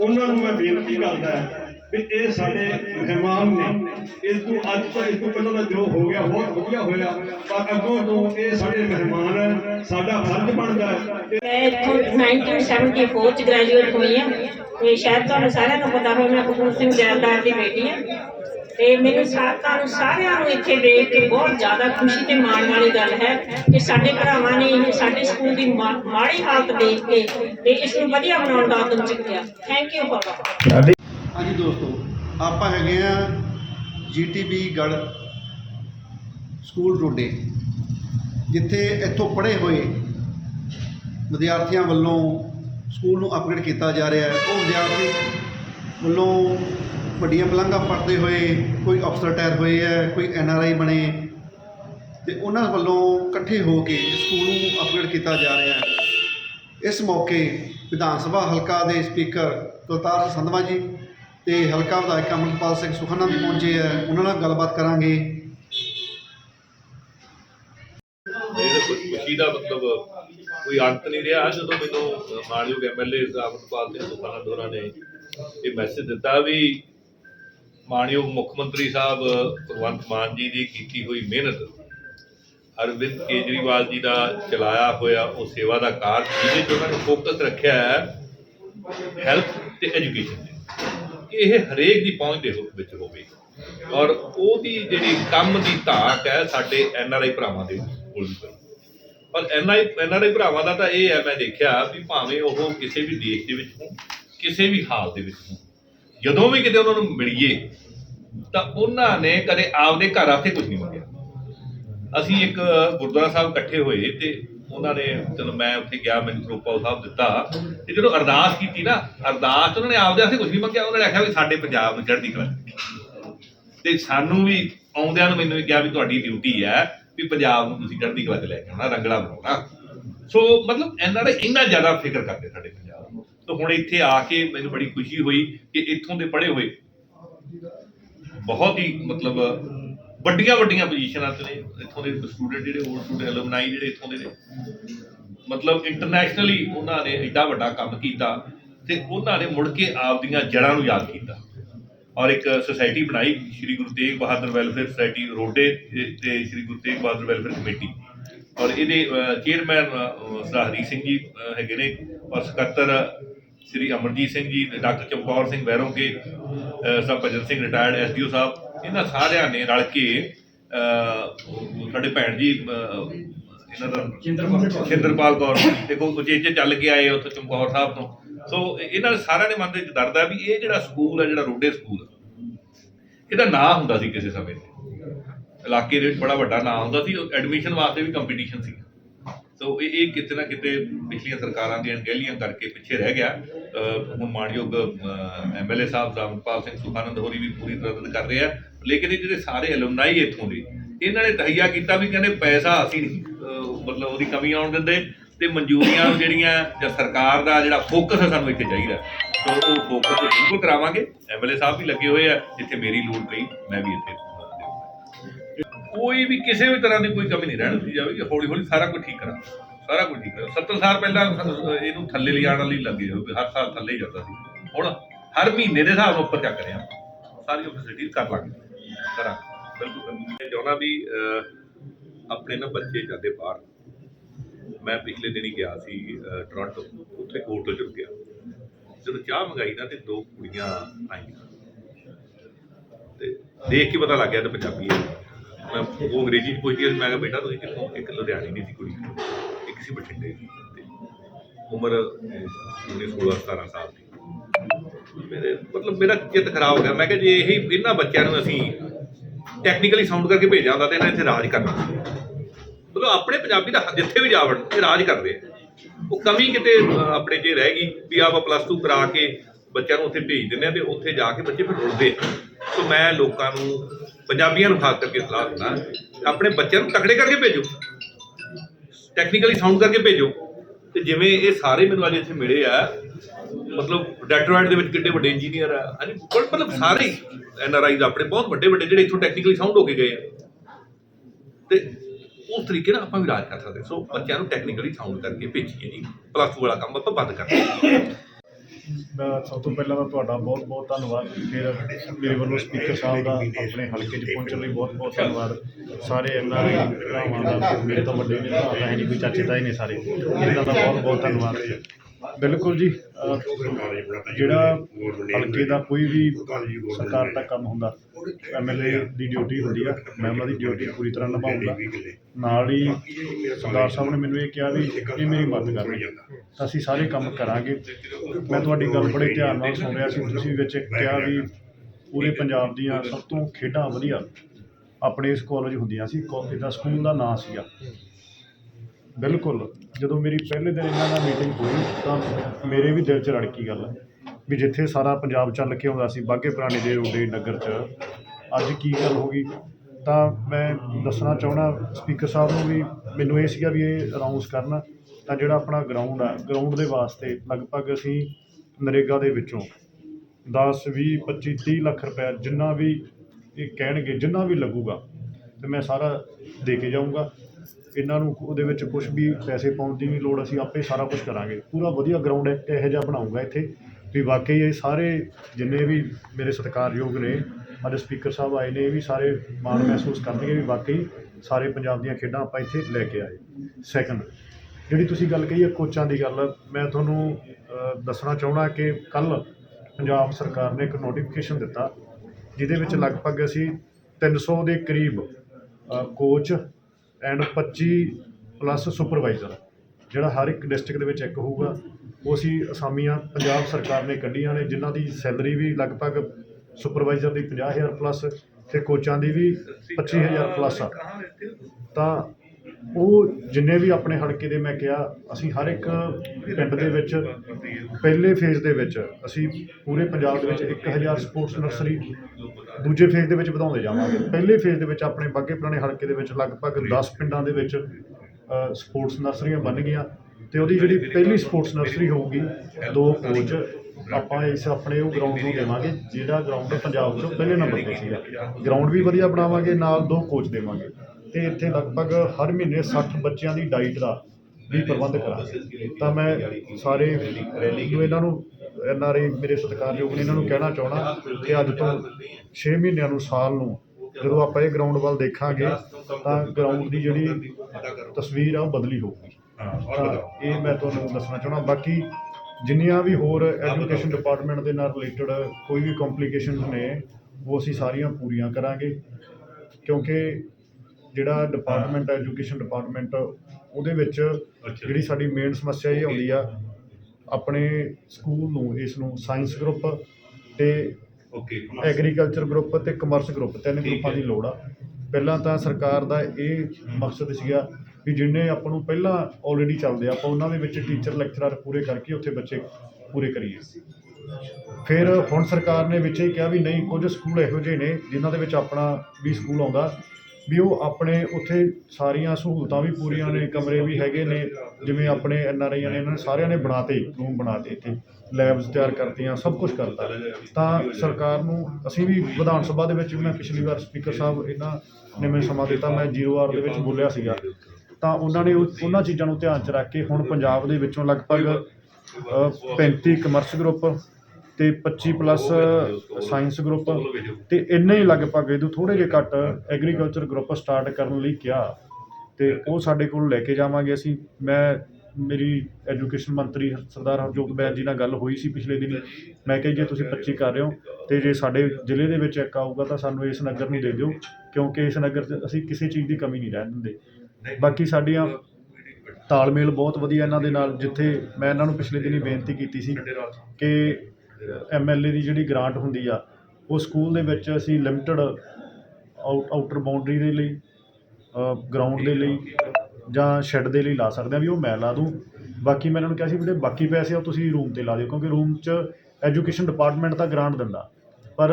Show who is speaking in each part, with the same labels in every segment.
Speaker 1: ਉਹਨਾਂ ਨੂੰ ਮੈਂ ਬੇਨਤੀ ਕਰਦਾ ਵੀ ਇਹ ਸਾਡੇ ਮਹਿਮਾਨ ਨੇ, ਇਸ ਤੋਂ ਅੱਜ ਤੋਂ, ਇਸ ਤੋਂ ਪਹਿਲਾਂ ਦਾ ਜੋ ਹੋ ਗਿਆ, ਬਹੁਤ ਵਧੀਆ ਹੋਇਆ, ਪਰ ਅੱਗੋਂ ਤੋਂ ਇਹ ਸਾਡੇ ਮਹਿਮਾਨ ਹੈ, ਸਾਡਾ ਫਰਜ਼ ਬਣਦਾ ਹੈ।
Speaker 2: ਮੈਂ ਇੱਥੋਂ 1974 ਚ ਗ੍ਰੈਜੂਏਟ ਹੋਈ ਹਾਂ, ਤੇ ਸ਼ਾਇਦ ਤੁਹਾਨੂੰ ਸਾਰਿਆਂ ਨੂੰ ਪਤਾ ਹੋਵੇ, ਮੈਂ ਕਪੂਰ ਸਿੰਘ ਜੈਲਦਾਰ ਦੀ ਬੇਟੀ ਹਾਂ। ਤੇ ਮੈਨੂੰ ਸਾ- ਤੁਹਾਨੂੰ ਸਾਰਿਆਂ ਨੂੰ ਇੱਥੇ ਦੇਖ ਕੇ ਬਹੁਤ ਜ਼ਿਆਦਾ ਖੁਸ਼ੀ ਤੇ ਮਾਣ ਵਾਲੀ ਗੱਲ ਹੈ ਕਿ ਸਾਡੇ ਭਰਾਵਾਂ ਨੇ ਇਹ ਸਾਡੇ ਸਕੂਲ ਦੀ ਮਾੜੀ ਹਾਲਤ ਦੇਖ ਕੇ ਤੇ ਇਸ ਨੂੰ ਵਧੀਆ ਬਣਾਉਣ ਦਾ ਉਦਮ ਚੁੱਕਿਆ ਥੈਂਕ ਯੂ ਬਾਬਾ।
Speaker 3: ਹਾਂਜੀ ਦੋਸਤੋ ਆਪਾਂ ਹੈਗੇ ਆ ਜੀਟੀਬੀ ਗੜ ਸਕੂਲ ਰੋਡੇ ਜਿੱਥੇ ਇੱਥੋਂ ਪੜ੍ਹੇ ਹੋਏ ਵਿਦਿਆਰਥੀਆਂ ਵੱਲੋਂ ਸਕੂਲ ਨੂੰ ਅਪਗ੍ਰੇਡ ਕੀਤਾ ਜਾ ਰਿਹਾ ਹੈ। ਉਹ ਵਿਦਿਆਰਥੀ ਵੱਲੋਂ ਵੱਡੀਆਂ ਪਲੰਘਾਂ ਪੜਦੇ ਹੋਏ ਕੋਈ ਅਫਸਰ ਟਾਇਰ ਹੋਏ ਹੈ ਕੋਈ ਐਨਆਰਆਈ ਬਣੇ ਤੇ ਉਹਨਾਂ ਵੱਲੋਂ ਇਕੱਠੇ ਹੋ ਕੇ ਸਕੂਲ ਨੂੰ ਅਪਗ੍ਰੇਡ ਕੀਤਾ ਜਾ ਰਿਹਾ ਹੈ। ਇਸ ਮੌਕੇ ਵਿਧਾਨ ਸਭਾ ਹਲਕਾ ਦੇ ਸਪੀਕਰ ਕੁਲਤਾਰ ਸਿੰਘ ਸੰਧਵਾ ਜੀ ਤੇ ਹਲਕਾ ਵਿਧਾਇਕ ਅਮਰਪਾਲ ਸਿੰਘ ਸੁਖਨਾ ਪਹੁੰਚੇ ਹੈ ਉਹਨਾਂ ਨਾਲ ਗੱਲਬਾਤ ਕਰਾਂਗੇ।
Speaker 4: ਖੁਸ਼ੀ ਦਾ ਮਤਲਬ ਕੋਈ ਅੰਤ ਨਹੀਂ ਰਿਹਾ। ਜਦੋਂ ਮੈਨੂੰ ਅਹ, ਐਮਐਲਏ ਅਮਰਪਾਲ ਸਿੰਘ ਸੁਖਾਨਾ ਦੋਰਾ ਨੇ ਇਹ ਮੈਸੇਜ ਦਿੱਤਾ ਵੀ ਮਾਣਯੋਗ ਮੁੱਖ ਮੰਤਰੀ ਸਾਹਿਬ ਭਗਵੰਤ ਮਾਨ ਜੀ ਦੀ ਕੀਤੀ ਹੋਈ ਮਿਹਨਤ ਅਰਵਿੰਦ ਕੇਜਰੀਵਾਲ ਜੀ ਦਾ ਚਲਾਇਆ ਹੋਇਆ ਉਹ ਸੇਵਾ ਦਾ ਕਾਰਜ, ਜਿਹਦੇ 'ਚ ਉਹਨਾਂ ਨੇ ਫੋਕਸ ਰੱਖਿਆ ਹੈ ਹੈਲਥ ਤੇ ਐਜੂਕੇਸ਼ਨ ਤੇ। ਇਹ ਹਰੇਕ ਦੀ ਪਹੁੰਚ ਦੇ ਵਿੱਚ ਹੋਵੇ। ਔਰ ਉਹਦੀ ਜਿਹੜੀ ਕੰਮ ਦੀ ਧਾਕ ਹੈ, ਸਾਡੇ ਐਨ ਆਰ ਆਈ ਭਰਾਵਾਂ ਦੇ ਕੋਲ ਐਨ ਆਈ ਐਨ ਆਰ ਆਈ ਭਰਾਵਾਂ ਦਾ ਤਾਂ ਇਹ ਹੈ, ਮੈਂ ਦੇਖਿਆ ਵੀ ਭਾਵੇਂ ਉਹ ਕਿਸੇ ਵੀ ਦੇਸ਼ ਦੇ ਵਿੱਚ ਹੋਣ, ਕਿਸੇ ਵੀ ਹਾਲ ਦੇ ਵਿੱਚ ਹੋਣ, ਜਦੋਂ ਵੀ ਕਿਤੇ ਉਹਨਾਂ ਨੂੰ ਮਿਲੀਏ, ਤਾਂ ਉਹਨਾਂ ਨੇ ਕਦੇ ਆਪਦੇ ਘਰ ਆਥੇ ਕੁਝ ਨਹੀਂ ਮੰਗਿਆ ਅਸੀਂ ਇੱਕ ਗੁਰਦੁਆਰਾ ਸਾਹਿਬ ਇਕੱਠੇ ਹੋਏ ਤੇ ਉਹਨਾਂ ਨੇ ਚਲੋ ਮੈਂ ਉੱਥੇ ਗਿਆ, ਮੈਨੂੰ ਸਰੂਪਾ ਸਾਹਿਬ ਦਿੱਤਾ ਤੇ ਜਦੋਂ ਅਰਦਾਸ ਕੀਤੀ ਨਾ, ਅਰਦਾਸ ਉਹਨਾਂ ਨੇ ਆਪਦੇ ਵਾਸਤੇ ਕੁਝ ਨਹੀਂ ਮੰਗਿਆ, ਉਹਨਾਂ ਨੇ ਆਖਿਆ ਵੀ ਸਾਡੇ ਪੰਜਾਬ ਨੂੰ ਚੜ੍ਹਦੀ ਕਲਾ ਤੇ ਸਾਨੂੰ ਵੀ ਆਉਂਦਿਆਂ ਨੂੰ ਮੈਨੂੰ ਕਿਹਾ ਵੀ ਤੁਹਾਡੀ ਡਿਊਟੀ ਹੈ ਵੀ ਪੰਜਾਬ ਨੂੰ ਤੁਸੀਂ ਚੜ੍ਹਦੀ ਕਲਾ 'ਚ ਲੈ ਕੇ ਆਉਣਾ ਰੰਗਲਾ ਬਣਾਉਣਾ। ਸੋ ਮਤਲਬ ਇਹਨਾਂ ਦਾ ਇੰਨਾ ਜ਼ਿਆਦਾ ਫਿਕਰ ਕਰਦੇ ਸਾਡੇ ਪੰਜਾਬ ਨੂੰ। ਤੇ ਹੁਣ ਇੱਥੇ ਆ ਕੇ ਮੈਨੂੰ ਬੜੀ ਖੁਸ਼ੀ ਹੋਈ ਕਿ ਇੱਥੋਂ ਦੇ ਪੜ੍ਹੇ ਹੋਏ ਬਹੁਤ ਹੀ ਮਤਲਬ ਵੱਡੀਆਂ ਵੱਡੀਆਂ ਪੋਜੀਸ਼ਨਾਂ ਤੇ ਨੇ। ਇੱਥੋਂ ਦੇ ਸਟੂਡੈਂਟ ਜਿਹੜੇ ਹੋਰ ਸਟੂਡੈਂਟ ਐਲੂਮਨਾਈ ਜਿਹੜੇ ਇੱਥੋਂ ਦੇ ਨੇ। ਮਤਲਬ ਇੰਟਰਨੈਸ਼ਨਲੀ ਉਹਨਾਂ ਨੇ ਐਡਾ ਵੱਡਾ ਕੰਮ ਕੀਤਾ ਤੇ ਉਹਨਾਂ ਨੇ ਮੁੜ ਕੇ ਆਪਦੀਆਂ ਜੜ੍ਹਾਂ ਨੂੰ ਯਾਦ ਕੀਤਾ। ਔਰ ਇੱਕ ਸੁਸਾਇਟੀ ਬਣਾਈ ਸ਼੍ਰੀ ਗੁਰੂ ਤੇਗ ਬਹਾਦਰ ਵੈਲਫੇਅਰ ਸੁਸਾਇਟੀ ਰੋਡੇ ਤੇ ਸ਼੍ਰੀ ਗੁਰੂ ਤੇਗ ਬਹਾਦਰ ਵੈਲਫੇਅਰ ਕਮੇਟੀ। ਔਰ ਇਹਦੇ ਚੇਅਰਮੈਨ ਸਰਦਾਰ ਹਰੀ ਸਿੰਘ ਜੀ ਹੈਗੇ ਨੇ। ਔਰ ਸਕੱਤਰ ਸ਼੍ਰੀ ਅਮਰਜੀਤ ਸਿੰਘ ਜੀ ਡਾਕਟਰ ਚਮਕੌਰ ਸਿੰਘ ਵੈਰੋਂਕੇ ਅਹ, ਸਾਹਿਬ ਭਜਨ ਸਿੰਘ ਰਿਟਾਇਰਡ ਐਸਡੀਓ ਸਾਹਿਬ। ਇਹਨਾਂ ਸਾਰਿਆਂ ਨੇ ਰਲ ਕੇ ਸਾਡੇ ਭੈਣ ਜੀ ਇਹਨਾਂ ਦਾ ਸਿੰਦਰਪਾਲ ਕੌਰ। ਦੇਖੋ ਉਚੇਚੇ ਚੱਲ ਕੇ ਆਏ ਉੱਥੇ ਚਮਕੌਰ ਸਾਹਿਬ ਤੋਂ। ਸੋ ਇਹ- ਇਹਨਾਂ ਦੇ ਸਾਰਿਆਂ ਦੇ ਮਨ ਦੇ ਵਿੱਚ ਦਰਦ ਹੈ ਵੀ ਇਹ ਜਿਹੜਾ ਸਕੂਲ ਹੈ ਜਿਹੜਾ ਰੋਡੇ ਸਕੂਲ ਇਹਦਾ ਨਾਂ ਹੁੰਦਾ ਸੀ ਕਿਸੇ ਸਮੇਂ ਤੇ। ਇਲਾਕੇ ਦੇ ਵਿੱਚ ਬੜਾ ਵੱਡਾ ਨਾਂ ਹੁੰਦਾ ਸੀ ਐਡਮਿਸ਼ਨ ਵਾਸਤੇ ਵੀ ਕੰਪੀਟੀਸ਼ਨ ਸੀ ਸੋ ਇਹ ਇਹ ਕਿਤੇ ਨਾ ਕਿਤੇ ਪਿਛਲੀਆਂ ਸਰਕਾਰਾਂ ਦੀਆਂ ਅਣਗਹਿਲੀਆਂ ਕਰਕੇ ਪਿੱਛੇ ਰਹਿ ਗਿਆ। ਅਹ ਹੁਣ ਮਾਨਯੋਗ ਐਮਐਲਏ ਸਾਹਿਬ ਰਾਮਪਾਲ ਸਿੰਘ ਸੁਖਾਨੰਦ ਹੋਰੀ ਵੀ ਪੂਰੀ ਤਰ੍ਹਾਂ ਕਰ ਰਹੇ ਆ। ਲੇਕਿਨ ਇਹ ਜਿਹੜੇ ਸਾਰੇ ਐਲੂਮਨਾਈ ਇੱਥੋਂ ਦੇ, ਇਹਨਾਂ ਨੇ ਤਹਈਆ ਕੀਤਾ ਵੀ ਕਹਿੰਦੇ ਪੈਸਾ ਅਸੀਂ ਨਹੀਂ ਮਤਲਬ ਉਹਦੀ ਕਮੀ ਆਉਣ ਦਿੰਦੇ। ਤੇ ਮਨਜ਼ੂਰੀਆਂ ਜਿਹੜੀਆਂ ਜਾਂ ਸਰਕਾਰ ਦਾ ਜਿਹੜਾ ਫੋਕਸ ਹੈ ਸਾਨੂੰ ਇੱਥੇ ਚਾਹੀਦਾ। ਸੋ ਉਹ ਫੋਕਸ ਬਿਲਕੁਲ ਕਰਾਵਾਂਗੇ। ਐਮਐਲਏ ਸਾਹਿਬ ਵੀ ਲੱਗੇ ਹੋਏ ਆ, ਜਿੱਥੇ ਮੇਰੀ ਲੋੜ ਪਈ, ਮੈਂ ਵੀ ਇੱਥੇ ਕੋਈ ਵੀ ਕਿਸੇ ਵੀ ਤਰ੍ਹਾਂ ਦੀ ਕੋਈ ਕਮੀ ਨਹੀਂ ਰਹਿਣ ਦਿੱਤੀ ਜਾਵੇਗੀ। ਹੌਲੀ ਹੌਲੀ ਸਾਰਾ ਕੁਝ ਠੀਕ ਕਰਾਂ ਸਾਰਾ ਕੁਝ ਠੀਕ ਕਰਾਂ 70 ਸਾਲ ਪਹਿਲਾਂ ਇਹਨੂੰ ਥੱਲੇ ਲਿਜਾਣ ਲਈ ਲੱਗੇ ਹੋਏ ਹਰ ਸਾਲ ਥੱਲੇ ਹੀ ਜਾਂਦਾ ਸੀ। ਹੁਣ ਹਰ ਮਹੀਨੇ ਦੇ ਹਿਸਾਬ ਨਾਲ ਉੱਪਰ ਚੱਕ ਰਹੇ ਆ ਸਾਰੀ ਕਰ ਲਾਂਗੇ। ਕਰਾਂ ਬਿਲਕੁਲ ਕਰਾਂਗੇ। ਵੀ ਆਪਣੇ ਨਾ ਬੱਚੇ ਜਾਂਦੇ ਬਾਹਰ। ਮੈਂ ਪਿਛਲੇ ਦਿਨੀ ਗਿਆ ਸੀ ਟੋਰਾਂਟੋ। ਉੱਥੇ ਹੋਟਲ ਚ ਗਿਆ। ਜਦੋਂ ਚਾਹ ਮੰਗਾਈ ਨਾ ਤੇ ਦੋ ਕੁੜੀਆਂ ਆਈਆਂ। ਤੇ ਦੇਖ ਕੇ ਪਤਾ ਲੱਗ ਗਿਆ ਤੇ ਪੰਜਾਬੀ ਹੈ। ਮੈਂ ਉਹ ਅੰਗਰੇਜ਼ੀ ਚ ਪੁੱਛਦੀ ਸੀ ਮੈਂ ਕਿਹਾ ਬੇਟਾ ਤੁਸੀਂ ਕਿੱਥੋਂ, ਇੱਕ ਲੁਧਿਆਣੇ ਦੀ ਸੀ ਕੁੜੀ, ਇੱਕ ਸੀ ਬਠਿੰਡੇ ਦੀ। ਤੇ ਉਮਰ 16 17 ਸਾਲ ਦੀ। ਮੇਰੇ ਮਤਲਬ ਮੇਰਾ ਚਿੱਤ ਖਰਾਬ ਹੋ ਗਿਆ। ਮੈਂ ਕਿਹਾ ਜੇ ਇਹੀ ਇਹਨਾਂ ਬੱਚਿਆਂ ਨੂੰ ਅਸੀਂ ਟੈਕਨੀਕਲੀ ਸਾਊਂਡ ਕਰਕੇ ਭੇਜਿਆ ਹੁੰਦਾ ਤੇ ਇਹਨਾਂ ਇੱਥੇ ਰਾਜ ਕਰਨਾ। ਮਤਲਬ ਆਪਣੇ ਪੰਜਾਬੀ ਦਾ ਜਿੱਥੇ ਵੀ ਜਾਵਣ, ਇਹ ਰਾਜ ਕਰਦੇ ਆ। ਉਹ ਕਮੀ ਕਿਤੇ ਆਪਣੇ ਜੇ ਰਹਿ ਗਈ ਵੀ ਆਪਾਂ ਪਲੱਸ 2 ਕਰਾ ਕੇ ਬੱਚਿਆਂ ਨੂੰ ਉੱਥੇ ਭੇਜ ਦਿੰਦੇ ਆ ਤੇ ਉੱਥੇ ਜਾ ਕੇ ਬੱਚੇ ਫਿਰ ਰੁਲਦੇ ਆ। ਸੋ ਮੈਂ ਲੋਕਾਂ ਨੂੰ, ਪੰਜਾਬੀਆਂ ਨੂੰ ਖਾਸ ਕਰਕੇ ਸਲਾਹ ਦਿੰਦਾ, ਆਪਣੇ ਬੱਚਿਆਂ ਨੂੰ ਤਕੜੇ ਕਰਕੇ ਭੇਜੋ। ਟੈਕਨੀਕਲੀ ਸਾਊਂਡ ਕਰਕੇ ਭੇਜੋ। ਤੇ ਜਿਵੇਂ ਇਹ ਸਾਰੇ ਮੈਨੂੰ ਅੱਜ ਇੱਥੇ ਮਿਲੇ ਆ, ਮਤਲਬ ਡੈਟਰੋਇਟ ਦੇ ਵਿੱਚ ਕਿੰਨੇ ਵੱਡੇ ਇੰਜੀਨੀਅਰ ਆ, ਹਾਂਜੀ ਮਤਲਬ ਸਾਰੇ ਐਨ ਆਰ ਆਈਜ਼ ਆਪਣੇ ਬਹੁਤ ਵੱਡੇ ਵੱਡੇ ਜਿਹੜੇ ਇੱਥੋਂ ਟੈਕਨੀਕਲੀ ਸਾਊਂਡ ਹੋ ਕੇ ਗਏ ਆ। ਤੇ ਉਸ ਤਰੀਕੇ ਨਾਲ ਆਪਾਂ ਵੀ ਰਾਜ ਕਰ ਸਕਦੇ ਸੋ ਬੱਚਿਆਂ ਨੂੰ ਟੈਕਨੀਕਲੀ ਸਾਊਂਡ ਕਰਕੇ ਭੇਜੀਏ ਜੀ। ਪਲੱਸ 2 ਵਾਲਾ ਕੰਮ ਆਪਾਂ ਬੰਦ ਕਰ
Speaker 5: ਮੈਂ ਸਭ ਤੋਂ ਪਹਿਲਾਂ ਤਾਂ ਤੁਹਾਡਾ ਬਹੁਤ ਬਹੁਤ ਧੰਨਵਾਦ। ਫਿਰ ਮੇਰੇ ਵੱਲੋਂ ਸਪੀਕਰ ਸਾਹਿਬ ਦਾ ਆਪਣੇ ਹਲਕੇ 'ਚ ਪਹੁੰਚਣ ਲਈ ਬਹੁਤ ਬਹੁਤ ਧੰਨਵਾਦ। ਸਾਰੇ ਇਹਨਾਂ ਦੇ ਭਰਾਵਾਂ ਦਾ ਮੇਰੇ ਤੋਂ ਵੱਡੇ ਨੇ ਭਰਾ ਹੈ ਨਹੀਂ, ਕੋਈ ਚਾਚੇ ਤਾਏ ਨੇ ਸਾਰੇ। ਇਹਨਾਂ ਦਾ ਬਹੁਤ ਬਹੁਤ ਧੰਨਵਾਦ। ਬਿਲਕੁਲ ਜੀ ਜਿਹੜਾ ਹਲਕੇ ਦਾ ਕੋਈ ਵੀ ਸਰਕਾਰ ਦਾ ਕੰਮ ਹੁੰਦਾ ਐਮਐਲਏ ਦੀ ਡਿਊਟੀ ਹੁੰਦੀ ਆ। ਮੈਂ ਉਹਨਾਂ ਦੀ ਡਿਊਟੀ ਪੂਰੀ ਤਰ੍ਹਾਂ ਨਿਭਾਉਂਗਾ ਨਾਲ ਹੀ ਸਰਦਾਰ ਸਾਹਿਬ ਨੇ ਮੈਨੂੰ ਇਹ ਕਿਹਾ ਵੀ ਇਹ ਮੇਰੀ ਮਦਦ ਕਰਨੀ ਤਾਂ ਅਸੀਂ ਸਾਰੇ ਕੰਮ ਕਰਾਂਗੇ। ਮੈਂ ਤੁਹਾਡੀ ਗੱਲ ਬੜੇ ਧਿਆਨ ਨਾਲ ਸੁਣ ਰਿਹਾ ਸੀ। ਤੁਸੀਂ ਵਿੱਚ ਕਿਹਾ ਵੀ ਪੂਰੇ ਪੰਜਾਬ ਦੀਆਂ ਸਭ ਤੋਂ ਖੇਡਾਂ ਵਧੀਆ ਆਪਣੇ ਇਸ ਕਾਲਜ ਹੁੰਦੀਆਂ ਸੀ। ਕਾਲਜ ਸਕੂਲ ਦਾ ਨਾਂ ਸੀਗਾ। ਬਿਲਕੁਲ। ਜਦੋਂ ਮੇਰੀ ਪਹਿਲੇ ਦਿਨ ਇਹਨਾਂ ਨਾਲ ਮੀਟਿੰਗ ਹੋਈ ਤਾਂ ਮੇਰੇ ਵੀ ਦਿਲ 'ਚ ਰੜਕੀ ਗੱਲ ਵੀ ਜਿੱਥੇ ਸਾਰਾ ਪੰਜਾਬ ਚੱਲ ਕੇ ਆਉਂਦਾ ਸੀ ਬਾਘੇ ਪੁਰਾਣੇ ਦੇ ਰੋਡੇ ਨਗਰ 'ਚ ਅੱਜ ਕੀ ਗੱਲ ਹੋ ਗਈ? ਤਾਂ ਮੈਂ ਦੱਸਣਾ ਚਾਹਣਾ ਸਪੀਕਰ ਸਾਹਿਬ ਨੂੰ ਵੀ ਮੈਨੂੰ ਇਹ ਸੀਗਾ ਵੀ ਇਹ ਅਨਾਉਂਸ ਕਰਨਾ ਤਾਂ ਜਿਹੜਾ ਆਪਣਾ ਗਰਾਊਂਡ ਆ ਗਰਾਊਂਡ ਦੇ ਵਾਸਤੇ ਲਗਭਗ ਅਸੀਂ ਨਰੇਗਾ ਦੇ ਵਿੱਚੋਂ 10 20 25 30 ਲੱਖ ਰੁਪਏ ਜਿੰਨਾ ਵੀ ਇਹ ਕਹਿਣਗੇ, ਜਿੰਨਾ ਵੀ ਲੱਗੂਗਾ, ਤੇ ਮੈਂ ਸਾਰਾ ਦੇ ਕੇ ਜਾਊਂਗਾ। ਇਹਨਾਂ ਨੂੰ ਉਹਦੇ ਵਿੱਚ ਕੁਝ ਵੀ ਪੈਸੇ ਪਾਉਣ ਦੀ ਵੀ ਲੋੜ ਅਸੀਂ ਆਪੇ ਸਾਰਾ ਕੁਝ ਕਰਾਂਗੇ। ਪੂਰਾ ਵਧੀਆ ਗਰਾਊਂਡ ਇਹੋ ਜਿਹਾ ਬਣਾਉਂਗਾ ਇੱਥੇ ਵੀ ਵਾਕਈ ਇਹ ਸਾਰੇ ਜਿੰਨੇ ਵੀ ਮੇਰੇ ਸਤਿਕਾਰਯੋਗ ਨੇ ਅੱਜ ਸਪੀਕਰ ਸਾਹਿਬ ਆਏ ਨੇ, ਇਹ ਵੀ ਸਾਰੇ ਮਾਣ ਮਹਿਸੂਸ ਕਰਨਗੇ ਵੀ ਵਾਕਈ ਸਾਰੇ ਪੰਜਾਬ ਦੀਆਂ ਖੇਡਾਂ ਆਪਾਂ ਇੱਥੇ ਲੈ ਕੇ ਆਏ। ਸੈਕੰਡ ਜਿਹੜੀ ਤੁਸੀਂ ਗੱਲ ਕਹੀ ਹੈ ਕੋਚਾਂ ਦੀ ਗੱਲ, ਮੈਂ ਤੁਹਾਨੂੰ ਦੱਸਣਾ ਚਾਹੁੰਦਾ ਕਿ ਕੱਲ ਪੰਜਾਬ ਸਰਕਾਰ ਨੇ ਇੱਕ ਨੋਟੀਫਿਕੇਸ਼ਨ ਦਿੱਤਾ, ਜਿਹਦੇ ਵਿੱਚ ਲਗਭਗ ਅਸੀਂ 300 ਦੇ ਕਰੀਬ ਕੋਚ ਐਂਡ 25 ਪਲੱਸ ਸੁਪਰਵਾਈਜ਼ਰ ਜਿਹੜਾ ਹਰ ਇੱਕ ਡਿਸਟ੍ਰਿਕਟ ਦੇ ਵਿੱਚ ਇੱਕ ਹੋਊਗਾ, ਉਹ ਅਸੀਂ ਅਸਾਮੀਆਂ ਪੰਜਾਬ ਸਰਕਾਰ ਨੇ ਕੱਢੀਆਂ ਨੇ, ਜਿਨ੍ਹਾਂ ਦੀ ਸੈਲਰੀ ਵੀ ਲਗਭਗ ਸੁਪਰਵਾਈਜ਼ਰ ਦੀ 50000 ਪਲੱਸ ਤੇ ਕੋਚਾਂ ਦੀ ਵੀ 25000 ਪਲੱਸ ਆ। ਤਾਂ ਉਹ ਜਿੰਨੇ ਵੀ ਆਪਣੇ ਹਲਕੇ ਦੇ ਮੈਂ ਕਿਹਾ, ਅਸੀਂ ਹਰ ਇੱਕ ਪਿੰਡ ਦੇ ਵਿੱਚ, ਪਹਿਲੇ ਫੇਜ਼ ਦੇ ਵਿੱਚ ਅਸੀਂ ਪੂਰੇ ਪੰਜਾਬ ਦੇ ਵਿੱਚ 1000 ਸਪੋਰਟਸ ਨਰਸਰੀ ਦੂਜੇ ਫੇਜ਼ ਦੇ ਵਿੱਚ ਵਧਾਉਂਦੇ ਜਾਵਾਂਗੇ। ਪਹਿਲੇ ਫੇਜ਼ ਦੇ ਵਿੱਚ ਆਪਣੇ ਬਾਗੇ ਪੁਰਾਣੇ ਹਲਕੇ ਦੇ ਵਿੱਚ ਲਗਭਗ 10 ਪਿੰਡਾਂ ਦੇ ਵਿੱਚ ਸਪੋਰਟਸ ਨਰਸਰੀਆਂ ਬਣ ਗਈਆਂ ਤੇ ਉਹਦੀ ਜਿਹੜੀ ਪਹਿਲੀ ਸਪੋਰਟਸ ਨਰਸਰੀ ਹੋਊਗੀ, ਦੋ ਕੋਚ ਆਪਾਂ ਇਸ ਆਪਣੇ ਉਹ ਗਰਾਊਂਡ ਨੂੰ ਦੇਵਾਂਗੇ ਜਿਹੜਾ ਗਰਾਊਂਡ ਪੰਜਾਬ 'ਚੋਂ ਪਹਿਲੇ ਨੰਬਰ ਤੇ ਸੀਗਾ। ਗਰਾਊਂਡ ਵੀ ਵਧੀਆ ਬਣਾਵਾਂਗੇ ਨਾਲ ਦੋ ਕੋਚ ਦੇਵਾਂਗੇ। ਤੇ ਇੱਥੇ ਲਗਭਗ ਹਰ ਮਹੀਨੇ 60 ਬੱਚਿਆਂ ਦੀ ਡਾਈਟ ਦਾ ਵੀ ਪ੍ਰਬੰਧ ਕਰਾਂਗੇ। ਤਾਂ ਮੈਂ ਸਾਰੇ ਨੂੰ ਇਹਨਾਂ ਨੂੰ ਐਨ ਆਰ ਆਈ ਮੇਰੇ ਸਤਿਕਾਰਯੋਗ ਨੇ ਇਹਨਾਂ ਨੂੰ ਕਹਿਣਾ ਚਾਹਣਾ ਕਿ ਅੱਜ ਤੋਂ 6 ਮਹੀਨਿਆਂ ਨੂੰ ਸਾਲ ਨੂੰ ਜਦੋਂ ਆਪਾਂ ਇਹ ਗਰਾਊਂਡ ਵੱਲ ਦੇਖਾਂਗੇ ਤਾਂ ਗਰਾਊਂਡ ਦੀ ਜਿਹੜੀ ਤਸਵੀਰ ਆ ਉਹ ਬਦਲੀ ਹੋਊਗੀ। ਇਹ ਮੈਂ ਤੁਹਾਨੂੰ ਦੱਸਣਾ ਚਾਹਣਾ ਬਾਕੀ ਜਿੰਨੀਆਂ ਵੀ ਹੋਰ ਐਜੂਕੇਸ਼ਨ ਡਿਪਾਰਟਮੈਂਟ ਦੇ ਨਾਲ ਰਿਲੇਟਡ ਕੋਈ ਵੀ ਕੰਪਲਿਕੇਸ਼ਨਸ ਨੇ ਉਹ ਅਸੀਂ ਸਾਰੀਆਂ ਪੂਰੀਆਂ ਕਰਾਂਗੇ। ਕਿਉਂਕਿ ਜਿਹੜਾ ਡਿਪਾਰਟਮੈਂਟ ਐਜੂਕੇਸ਼ਨ ਡਿਪਾਰਟਮੈਂਟ ਉਹਦੇ ਵਿੱਚ ਜਿਹੜੀ ਸਾਡੀ ਮੇਨ ਸਮੱਸਿਆ ਇਹ ਆਉਂਦੀ ਆ ਆਪਣੇ ਸਕੂਲ ਨੂੰ ਇਸ ਨੂੰ ਸਾਇੰਸ ਗਰੁੱਪ ਤੇ
Speaker 4: ਓਕੇ
Speaker 5: ਐਗਰੀਕਲਚਰ ਗਰੁੱਪ ਤੇ ਕਮਰਸ ਗਰੁੱਪ ਤਿੰਨ ਗਰੁੱਪਾਂ ਦੀ ਲੋੜ ਆ। ਪਹਿਲਾਂ ਤਾਂ ਸਰਕਾਰ ਦਾ ਇਹ ਮਕਸਦ ਸੀਗਾ ਵੀ ਜਿੰਨੇ ਆਪਾਂ ਨੂੰ ਪਹਿਲਾਂ ਆਲਰੇਡੀ ਚੱਲਦੇ ਆ, ਆਪਾਂ ਉਹਨਾਂ ਦੇ ਵਿੱਚ ਟੀਚਰ ਲੈਕਚਰਰ ਪੂਰੇ ਕਰਕੇ ਉੱਥੇ ਬੱਚੇ ਪੂਰੇ ਕਰੀਏ। ਫਿਰ ਹੁਣ ਸਰਕਾਰ ਨੇ ਵਿੱਚ ਇਹ ਕਿਹਾ ਵੀ ਨਹੀਂ, ਕੁਝ ਸਕੂਲ ਇਹੋ ਜਿਹੇ ਨੇ ਜਿਨ੍ਹਾਂ ਦੇ ਵਿੱਚ ਆਪਣਾ ਵੀ ਸਕੂਲ ਆਉਂਦਾ, ਵੀ ਉਹ ਆਪਣੇ ਉੱਥੇ ਸਾਰੀਆਂ ਸਹੂਲਤਾਂ ਵੀ ਪੂਰੀਆਂ ਨੇ, ਕਮਰੇ ਵੀ ਹੈਗੇ ਨੇ, ਜਿਵੇਂ ਆਪਣੇ ਐਨ ਆਰ ਆਈਆਂ ਨੇ, ਇਹਨਾਂ ਨੇ ਸਾਰਿਆਂ ਨੇ ਬਣਾਤੇ ਰੂਮ ਬਣਾਤੇ ਇੱਥੇ ਲੈਬਸ ਤਿਆਰ ਕਰਤੀਆਂ, ਸਭ ਕੁਝ ਕਰਤਾ। ਤਾਂ ਸਰਕਾਰ ਨੂੰ ਅਸੀਂ ਵੀ ਵਿਧਾਨ ਸਭਾ ਦੇ ਵਿੱਚ ਵੀ ਮੈਂ ਪਿਛਲੀ ਵਾਰ ਸਪੀਕਰ ਸਾਹਿਬ ਇਹਨਾਂ ਨੇ ਮੈਨੂੰ ਸਮਾਂ ਦਿੱਤਾ, ਮੈਂ ਜ਼ੀਰੋ ਆਰ ਦੇ ਵਿੱਚ ਬੋਲਿਆ ਸੀਗਾ। ਤਾਂ ਉਹਨਾਂ ਨੇ ਉਹ- ਉਹਨਾਂ ਚੀਜ਼ਾਂ ਨੂੰ ਧਿਆਨ 'ਚ ਰੱਖ ਕੇ ਹੁਣ ਪੰਜਾਬ ਦੇ ਵਿੱਚੋਂ ਲਗਭਗ ਅ, 35 ਕਮਰਸ ਗਰੁੱਪ ਤੇ 25 ਪਲੱਸ ਸਾਇੰਸ ਗਰੁੱਪ ਤੇ ਇੰਨੇ ਹੀ ਲਗਭਗ ਇਹ ਤੋਂ ਥੋੜੇ ਜਿਹਾ ਘੱਟ ਐਗਰੀਕਲਚਰ ਗਰੁੱਪ ਸਟਾਰਟ ਕਰਨ ਲਈ ਕਿਹਾ। ਤੇ ਉਹ ਸਾਡੇ ਕੋਲ ਲੈ ਕੇ ਜਾਵਾਂਗੇ ਅਸੀਂ। ਮੈਂ ਮੇਰੀ ਐਜੂਕੇਸ਼ਨ ਮੰਤਰੀ ਸਰਦਾਰ ਹਰਜੋਤ ਬੈਨ ਜੀ ਨਾਲ ਗੱਲ ਹੋਈ ਸੀ ਪਿਛਲੇ ਦਿਨੀ। ਮੈਂ ਕਿਹਾ ਜੇ ਤੁਸੀਂ 25 ਕਰ ਰਹੇ ਹੋ ਤੇ ਜੇ ਸਾਡੇ ਜ਼ਿਲ੍ਹੇ ਦੇ ਵਿੱਚ ਇੱਕ ਆਊਗਾ ਤਾਂ ਸਾਨੂੰ ਇਸ ਨਗਰ ਨੂੰ ਦੇ ਦਿਓ ਕਿਉਂਕਿ ਇਸ ਨਗਰ 'ਚ ਅਸੀਂ ਕਿਸੇ ਚੀਜ਼ ਦੀ ਕਮੀ ਨਹੀਂ ਰਹਿਣ ਦਿੰਦੇ। ਬਾਕੀ ਸਾਡੀਆਂ ਤਾਲਮੇਲ ਬਹੁਤ ਵਧੀਆ ਇਹਨਾਂ ਦੇ ਨਾਲ ਜਿੱਥੇ ਮੈਂ ਇਹਨਾਂ ਨੂੰ ਪਿਛਲੇ ਦਿਨੀ ਬੇਨਤੀ ਕੀਤੀ ਸੀ ਕਿ ਐਮਐਲਏ ਦੀ ਜਿਹੜੀ ਗ੍ਰਾਂਟ ਹੁੰਦੀ ਆ ਉਹ ਸਕੂਲ ਦੇ ਵਿੱਚ ਅਸੀਂ ਲਿਮਟਿਡ ਆਊਟਰ ਬਾਉਂਡਰੀ ਦੇ ਲਈ ਗਰਾਊਂਡ ਦੇ ਲਈ ਜਾਂ ਸ਼ੈੱਡ ਦੇ ਲਈ ਲਾ ਸਕਦੇ ਆ ਵੀ ਉਹ ਮੈਂ ਲਾ ਦੂੰ। ਬਾਕੀ ਮੈਂ ਇਹਨਾਂ ਨੂੰ ਕਿਹਾ ਸੀ ਵੀ ਜਿਹੜੇ ਬਾਕੀ ਪੈਸੇ ਉਹ ਤੁਸੀਂ ਰੂਮ ਤੇ ਲਾ ਦਿਓ ਕਿਉਂਕਿ ਰੂਮ 'ਚ ਐਜੂਕੇਸ਼ਨ ਡਿਪਾਰਟਮੈਂਟ ਤਾਂ ਗ੍ਰਾਂਟ ਦਿੰਦਾ ਪਰ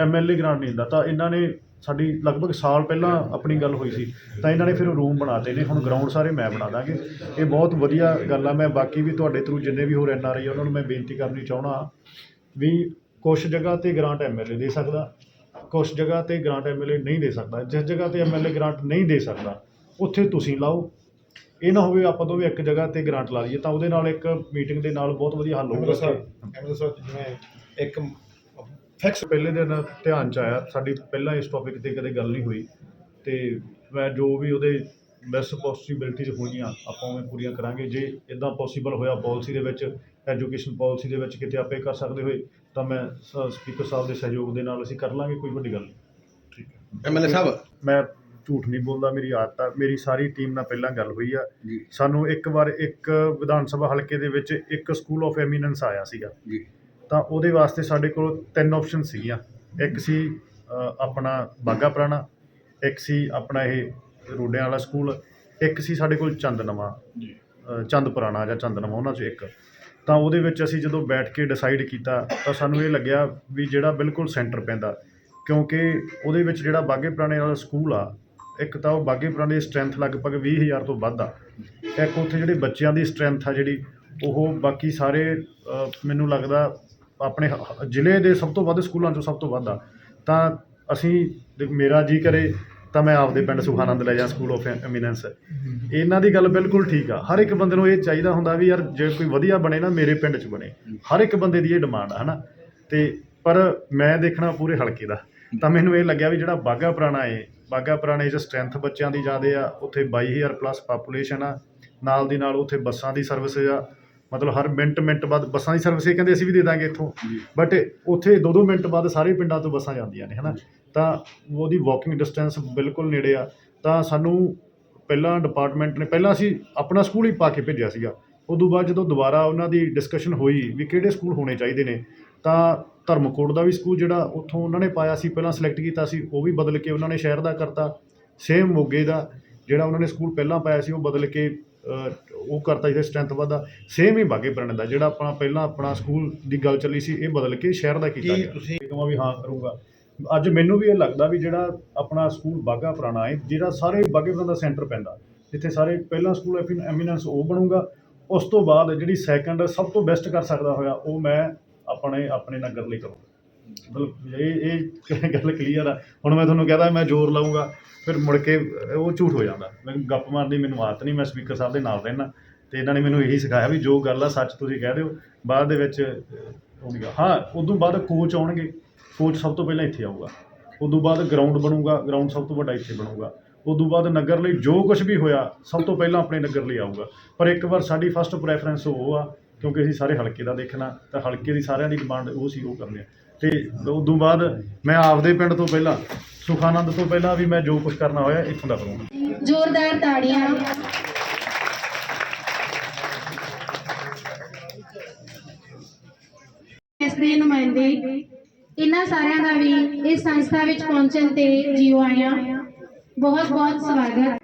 Speaker 5: ਐਮਐਲਏ ਗ੍ਰਾਂਟ ਨਹੀਂ ਦਿੰਦਾ। ਤਾਂ ਇਹਨਾਂ ਨੇ ਸਾਡੀ ਲਗਭਗ ਸਾਲ ਪਹਿਲਾਂ ਆਪਣੀ ਗੱਲ ਹੋਈ ਸੀ ਤਾਂ ਇਹਨਾਂ ਨੇ ਫਿਰ ਰੂਮ ਬਣਾਤੇ ਨੇ ਹੁਣ ਗਰਾਊਂਡ ਸਾਰੇ ਮੈਂ ਬਣਾ ਦਾਂਗੇ। ਇਹ ਬਹੁਤ ਵਧੀਆ ਗੱਲ ਆ ਮੈਂ ਬਾਕੀ ਵੀ ਤੁਹਾਡੇ ਥਰੂ ਜਿੰਨੇ ਵੀ ਹੋਰ ਐਨਆਰਆਈ ਉਹਨਾਂ ਨੂੰ ਮੈਂ ਬੇਨਤੀ ਕਰਨੀ ਚਾਹਣਾ ਵੀ ਕੁਛ ਜਗ੍ਹਾ ਤੇ ਗ੍ਰਾਂਟ ਐਮਐਲਏ ਦੇ ਸਕਦਾ ਕੁਛ ਜਗ੍ਹਾ ਤੇ ਗ੍ਰਾਂਟ ਐਮਐਲਏ ਨਹੀਂ ਦੇ ਸਕਦਾ ਜਿਸ ਜਗ੍ਹਾ ਤੇ ਐਮਐਲਏ ਗ੍ਰਾਂਟ ਨਹੀਂ ਦੇ ਸਕਦਾ ਉੱਥੇ ਤੁਸੀਂ ਲਾਓ। ਇਹ ਨਾ ਹੋਵੇ ਆਪਾਂ ਦੋਵੇਂ ਇੱਕ ਜਗ੍ਹਾ ਤੇ ਗ੍ਰਾਂਟ ਲਾ ਲਈਏ ਤਾਂ ਉਹਦੇ ਨਾਲ ਇੱਕ ਮੀਟਿੰਗ ਦੇ ਨਾਲ ਬਹੁਤ ਵਧੀਆ ਹੱਲ ਹੋਊਗਾ
Speaker 6: ਸਾਹਿਬ ਐਮਐਲਏ ਸਾਹਿਬ ਜਿਵੇਂ ਇੱਕ ਫਿਕਸ
Speaker 5: ਪਹਿਲੇ ਦਿਨ ਧਿਆਨ ਚ ਆਇਆ ਸਾਡੀ ਪਹਿਲਾਂ ਇਸ ਟੌਪਿਕ ਤੇ ਕਦੇ ਗੱਲ ਨਹੀਂ ਹੋਈ ਤੇ ਮੈਂ ਜੋ ਵੀ ਉਹਦੇ ਬੈਸਟ ਪੋਸੀਬਿਲਿਟੀਜ਼ ਹੋਈਆਂ ਆਪਾਂ ਉਵੇਂ ਪੂਰੀਆਂ ਕਰਾਂਗੇ। ਜੇ ਇਦਾਂ ਪੋਸੀਬਲ ਹੋਇਆ ਪਾਲਿਸੀ ਦੇ ਵਿੱਚ ਐਜੂਕੇਸ਼ਨ ਪਾਲਿਸੀ ਦੇ ਵਿੱਚ ਕਿਤੇ ਆਪੇ ਕਰ ਸਕਦੇ ਹੋਏ ਤਾਂ ਮੈਂ ਸਪੀਕਰ ਸਾਹਿਬ ਦੇ ਸਹਿਯੋਗ ਦੇ ਨਾਲ ਅਸੀਂ ਕਰ ਲਾਂਗੇ ਕੋਈ ਵੱਡੀ ਗੱਲ ਨਹੀਂ।
Speaker 6: ਐਮਐਲਏ ਸਾਹਿਬ?
Speaker 5: ਮੈਂ ਝੂਠ ਨਹੀਂ ਬੋਲਦਾ ਮੇਰੀ ਆਦਤ ਆ ਮੇਰੀ ਸਾਰੀ ਟੀਮ ਨਾਲ ਪਹਿਲਾਂ ਗੱਲ ਹੋਈ ਆ। ਸਾਨੂੰ ਇੱਕ ਵਾਰ ਇੱਕ ਵਿਧਾਨ ਸਭਾ ਹਲਕੇ ਦੇ ਵਿੱਚ ਇੱਕ ਸਕੂਲ ਆਫ ਐਮੀਨੈਂਸ ਆਇਆ ਸੀਗਾ।
Speaker 3: ਜੀ।
Speaker 5: ਤਾਂ ਉਹਦੇ ਵਾਸਤੇ ਸਾਡੇ ਕੋਲ ਤਿੰਨ ਆਪਸ਼ਨ ਸੀਗੀਆਂ। ਇੱਕ ਸੀ ਆਪਣਾ ਬਾਗਾ ਪੁਰਾਣਾ ਇੱਕ ਸੀ ਆਪਣਾ ਇਹ ਰੋਡਿਆਂ ਵਾਲਾ ਸਕੂਲ ਇੱਕ ਸੀ ਸਾਡੇ ਕੋਲ ਚੰਦ ਨਵਾਂ ਅ, ਚੰਦ ਪੁਰਾਣਾ ਜਾਂ ਚੰਦ ਨਵਾਂ ਉਹਨਾਂ 'ਚੋਂ ਇੱਕ। ਤਾਂ ਉਹਦੇ ਵਿੱਚ ਅਸੀਂ ਜਦੋਂ ਬੈਠ ਕੇ ਡਿਸਾਈਡ ਕੀਤਾ ਤਾਂ ਸਾਨੂੰ ਇਹ ਲੱਗਿਆ ਵੀ ਜਿਹੜਾ ਬਿਲਕੁਲ ਸੈਂਟਰ ਪੈਂਦਾ ਕਿਉਂਕਿ ਉਹਦੇ ਵਿੱਚ ਜਿਹੜਾ ਬਾਗੇ ਪੁਰਾਣੇ ਵਾਲਾ ਸਕੂਲ ਆ ਇੱਕ ਤਾਂ ਉਹ ਬਾਗੇ ਪੁਰਾਣੇ ਦੀ ਸਟਰੈਂਥ ਲਗਭਗ 20000 ਤੋਂ ਵੱਧ ਆ। ਇੱਕ ਉੱਥੇ ਜਿਹੜੇ ਬੱਚਿਆਂ ਦੀ ਸਟਰੈਂਥ ਆ ਜਿਹੜੀ ਉਹ ਬਾਕੀ ਸਾਰੇ ਮੈਨੂੰ ਲੱਗਦਾ ਆਪਣੇ ਹ- ਜ਼ਿਲ੍ਹੇ ਦੇ ਸਭ ਤੋਂ ਵੱਧ ਸਕੂਲਾਂ ਚੋਂ ਸਭ ਤੋਂ ਵੱਧ ਆ। ਤਾਂ ਅਸੀਂ ਮੇਰਾ ਜੀ ਕਰੇ ਤਾਂ ਮੈਂ ਆਪਦੇ ਪਿੰਡ ਸੁਖਾਨੰਦ ਲੈ ਜਾ ਸਕੂਲ ਆਫ ਐਮੀਨੈਂਸ ਇਹਨਾਂ ਦੀ ਗੱਲ ਬਿਲਕੁਲ ਠੀਕ ਆ। ਹਰ ਇੱਕ ਬੰਦੇ ਨੂੰ ਇਹ ਚਾਹੀਦਾ ਹੁੰਦਾ ਵੀ ਯਾਰ ਜੇ ਕੋਈ ਵਧੀਆ ਬਣੇ ਨਾ ਮੇਰੇ ਪਿੰਡ 'ਚ ਬਣੇ। ਹਰ ਇੱਕ ਬੰਦੇ ਦੀ ਇਹ ਡਿਮਾਂਡ ਆ, ਹਨਾ? ਤੇ ਪਰ ਮੈਂ ਦੇਖਣਾ ਪੂਰੇ ਹਲਕੇ ਦਾ। ਤਾਂ ਮੈਨੂੰ ਇਹ ਲੱਗਿਆ ਵੀ ਜਿਹੜਾ ਬਾਗਾ ਪੁਰਾਣਾ ਏ ਬਾਗਾ ਪੁਰਾਣੇ 'ਚ ਸਟਰੈਂਥ ਬੱਚਿਆਂ ਦੀ ਜ਼ਿਆਦੇ ਆ, ਉੱਥੇ 22000 ਪਲੱਸ ਪਾਪੂਲੇਸ਼ਨ ਆ। ਨਾਲ ਦੀ ਨਾਲ ਉੱਥੇ ਬੱਸਾਂ ਦੀ ਸਰਵਿਸ ਆ। ਮਤਲਬ ਹਰ ਮਿੰਟ ਮਿੰਟ ਬਾਅਦ ਬੱਸਾਂ ਦੀ ਸਰਵਿਸ ਇਹ ਕਹਿੰਦੇ ਅਸੀਂ ਵੀ ਦੇ ਦਾਂਗੇ ਇੱਥੋਂ। ਬਟ ਉੱਥੇ ਦੋ ਦੋ ਮਿੰਟ ਬਾਅਦ ਸਾਰੇ ਪਿੰਡਾਂ ਤੋਂ ਬੱਸਾਂ ਜਾਂਦੀਆਂ ਨੇ ਹਨਾ? ਤਾਂ ਉਹਦੀ ਵਾਕਿੰਗ ਡਿਸਟੈਂਸ ਬਿਲਕੁਲ ਨੇੜੇ ਆ। ਤਾਂ ਸਾਨੂੰ ਪਹਿਲਾਂ ਡਿਪਾਰਟਮੈਂਟ ਨੇ ਪਹਿਲਾਂ ਅਸੀਂ ਆਪਣਾ ਸਕੂਲ ਹੀ ਪਾ ਕੇ ਭੇਜਿਆ ਸੀਗਾ। ਉਦੋਂ ਬਾਅਦ ਜਦੋਂ ਦੁਬਾਰਾ ਉਹਨਾਂ ਦੀ ਡਿਸਕਸ਼ਨ ਹੋਈ ਵੀ ਕਿਹੜੇ ਸਕੂਲ ਹੋਣੇ ਚਾਹੀਦੇ ਨੇ ਤਾਂ ਧਰਮਕੋਟ ਦਾ ਵੀ ਸਕੂਲ ਜਿਹੜਾ ਉੱਥੋਂ ਉਹਨਾਂ ਨੇ ਪਾਇਆ ਸੀ ਪਹਿਲਾਂ ਸਿਲੈਕਟ ਕੀਤਾ ਸੀ ਉਹ ਵੀ ਬਦਲ ਕੇ ਉਹਨਾਂ ਨੇ ਸ਼ਹਿਰ ਦਾ ਕਰਤਾ। ਸੇਮ ਮੋਗੇ ਦਾ ਜਿਹੜਾ ਉਹਨਾਂ ਨੇ ਸਕੂਲ ਪਹਿਲਾਂ ਪਾਇਆ ਸੀ ਉਹ ਬਦਲ ਕੇ ਉਹ ਕਰਤਾ ਜਿਹਦੇ ਸਟਰੈਂਥ ਵਧਾ ਸੇਮ ਹੀ ਬਾਗੇ ਪੁਰਾਣੇ ਦਾ ਜਿਹੜਾ ਆਪਣਾ ਪਹਿਲਾਂ ਆਪਣਾ ਸਕੂਲ ਦੀ ਗੱਲ ਚੱਲੀ ਸੀ ਇਹ ਬਦਲ ਕੇ ਸ਼ਹਿਰ ਦਾ ਕੀਤਾ ਗਿਆ।
Speaker 6: ਤੁਸੀਂ
Speaker 5: ਕਹਾਂ ਵੀ ਹਾਂ ਕਰੂੰਗਾ? ਅੱਜ ਮੈਨੂੰ ਵੀ ਇਹ ਲੱਗਦਾ ਵੀ ਜਿਹੜਾ ਆਪਣਾ ਸਕੂਲ ਬਾਗਾ ਪੁਰਾਣਾ ਹੈ ਜਿਹੜਾ ਸਾਰੇ ਬਾਗੇ ਪੁਰਾਣਾ ਦਾ ਸੈਂਟਰ ਪੈਂਦਾ ਜਿੱਥੇ ਸਾਰੇ ਪਹਿਲਾ ਸਕੂਲ ਐਫ ਐਮੀਨੈਂਸ ਉਹ ਬਣੂਗਾ ਉਸ ਤੋਂ ਬਾਅਦ ਜਿਹੜੀ ਸੈਕੰਡ ਸਭ ਤੋਂ ਬੈਸਟ ਕਰ ਸਕਦਾ ਹੋਇਆ ਉਹ ਮੈਂ ਆਪਣੇ ਆਪਣੇ ਨਗਰ ਲਈ ਕਰੂੰਗਾ। ਮਤਲਬ ਇਹ ਇਹ ਗੱਲ ਕਲੀਅਰ ਆ। ਹੁਣ ਮੈਂ ਤੁਹਾਨੂੰ ਕਹਦਾ ਮੈਂ ਜ਼ੋਰ ਲਾਉਂਗਾ ਫਿਰ ਮੁੜ ਕੇ ਉਹ ਝੂਠ ਹੋ ਜਾਂਦਾ। ਮੈਂ ਗੱਪ ਮਾਰਨ, ਮੈਨੂੰ ਆਦਤ ਨਹੀਂ, ਮੈਂ ਸਪੀਕਰ ਸਾਹਿਬ ਦੇ ਨਾਲ ਰਹਿਣਾ। ਤੇ ਇਹਨਾਂ ਨੇ ਮੈਨੂੰ ਇਹੀ ਸਿਖਾਇਆ ਵੀ ਜੋ ਗੱਲ ਆ, ਸੱਚ ਤੁਸੀਂ ਕਹਿ ਦਿਓ। ਬਾਅਦ ਦੇ ਵਿੱਚ, ਉਹ ਨਹੀਂ ਗਾ। ਹਾਂ, ਉਦੋਂ ਬਾਅਦ ਕੋਚ ਆਉਣਗੇ। ਕੋਚ ਸਭ ਤੋਂ ਪਹਿਲਾਂ ਇੱਥੇ ਆਊਗਾ। ਉਦੋਂ ਬਾਅਦ ਗਰਾਊਂਡ ਬਣੂਗਾ ਗਰਾਊਂਡ ਸਭ ਤੋਂ ਵੱਡਾ ਇੱਥੇ ਬਣੂਗਾ। ਉਦੋਂ ਬਾਅਦ ਨਗਰ ਲਈ ਜੋ ਕੁਝ ਵੀ ਹੋਇਆ, ਸਭ ਤੋਂ ਪਹਿਲਾਂ ਆਪਣੇ ਨਗਰ ਲਈ ਆਊਗਾ। ਪਰ ਇੱਕ ਵਾਰ ਸਾਡੀ ਫਸਟ ਪ੍ਰੈਫਰੈਂਸ ਉਹ ਆ, ਕਿਉਂਕਿ ਅਸੀਂ ਸਾਰੇ ਹਲਕੇ ਦਾ ਦੇਖਣਾ, ਤਾਂ ਹਲਕੇ ਦੀ ਸਾਰਿਆਂ ਦੀ ਡਿਮਾਂਡ ਉਹ ਸੀ, ਉਹ ਕਰਨੀ ਆ। ਤੇ ਉਦੋਂ ਬਾਅਦ ਮੈਂ ਆਪਦੇ ਪਿੰਡ ਤੋਂ ਪਹਿਲਾਂ ਸੁਖਾਨੰਦ ਤੋਂ ਪਹਿਲਾਂ ਵੀ ਮੈਂ ਜੋ ਕੁਝ ਕਰਨਾ ਹੋਇਆ ਇੱਥੋਂ ਦਾ ਕਰੂੰਗਾ।
Speaker 7: ਜ਼ੋਰਦਾਰ ਤਾੜੀਆਂ। ਇਸ ਦੇ ਨੁਮਾਇੰਦੇ ਇਹਨਾਂ ਸਾਰਿਆਂ ਦਾ ਵੀ ਇਸ ਸੰਸਥਾ ਵਿੱਚ ਪਹੁੰਚਣ ਤੇ ਜੀਓ ਆਇਆਂ ਬਹੁਤ ਬਹੁਤ ਸਵਾਗਤ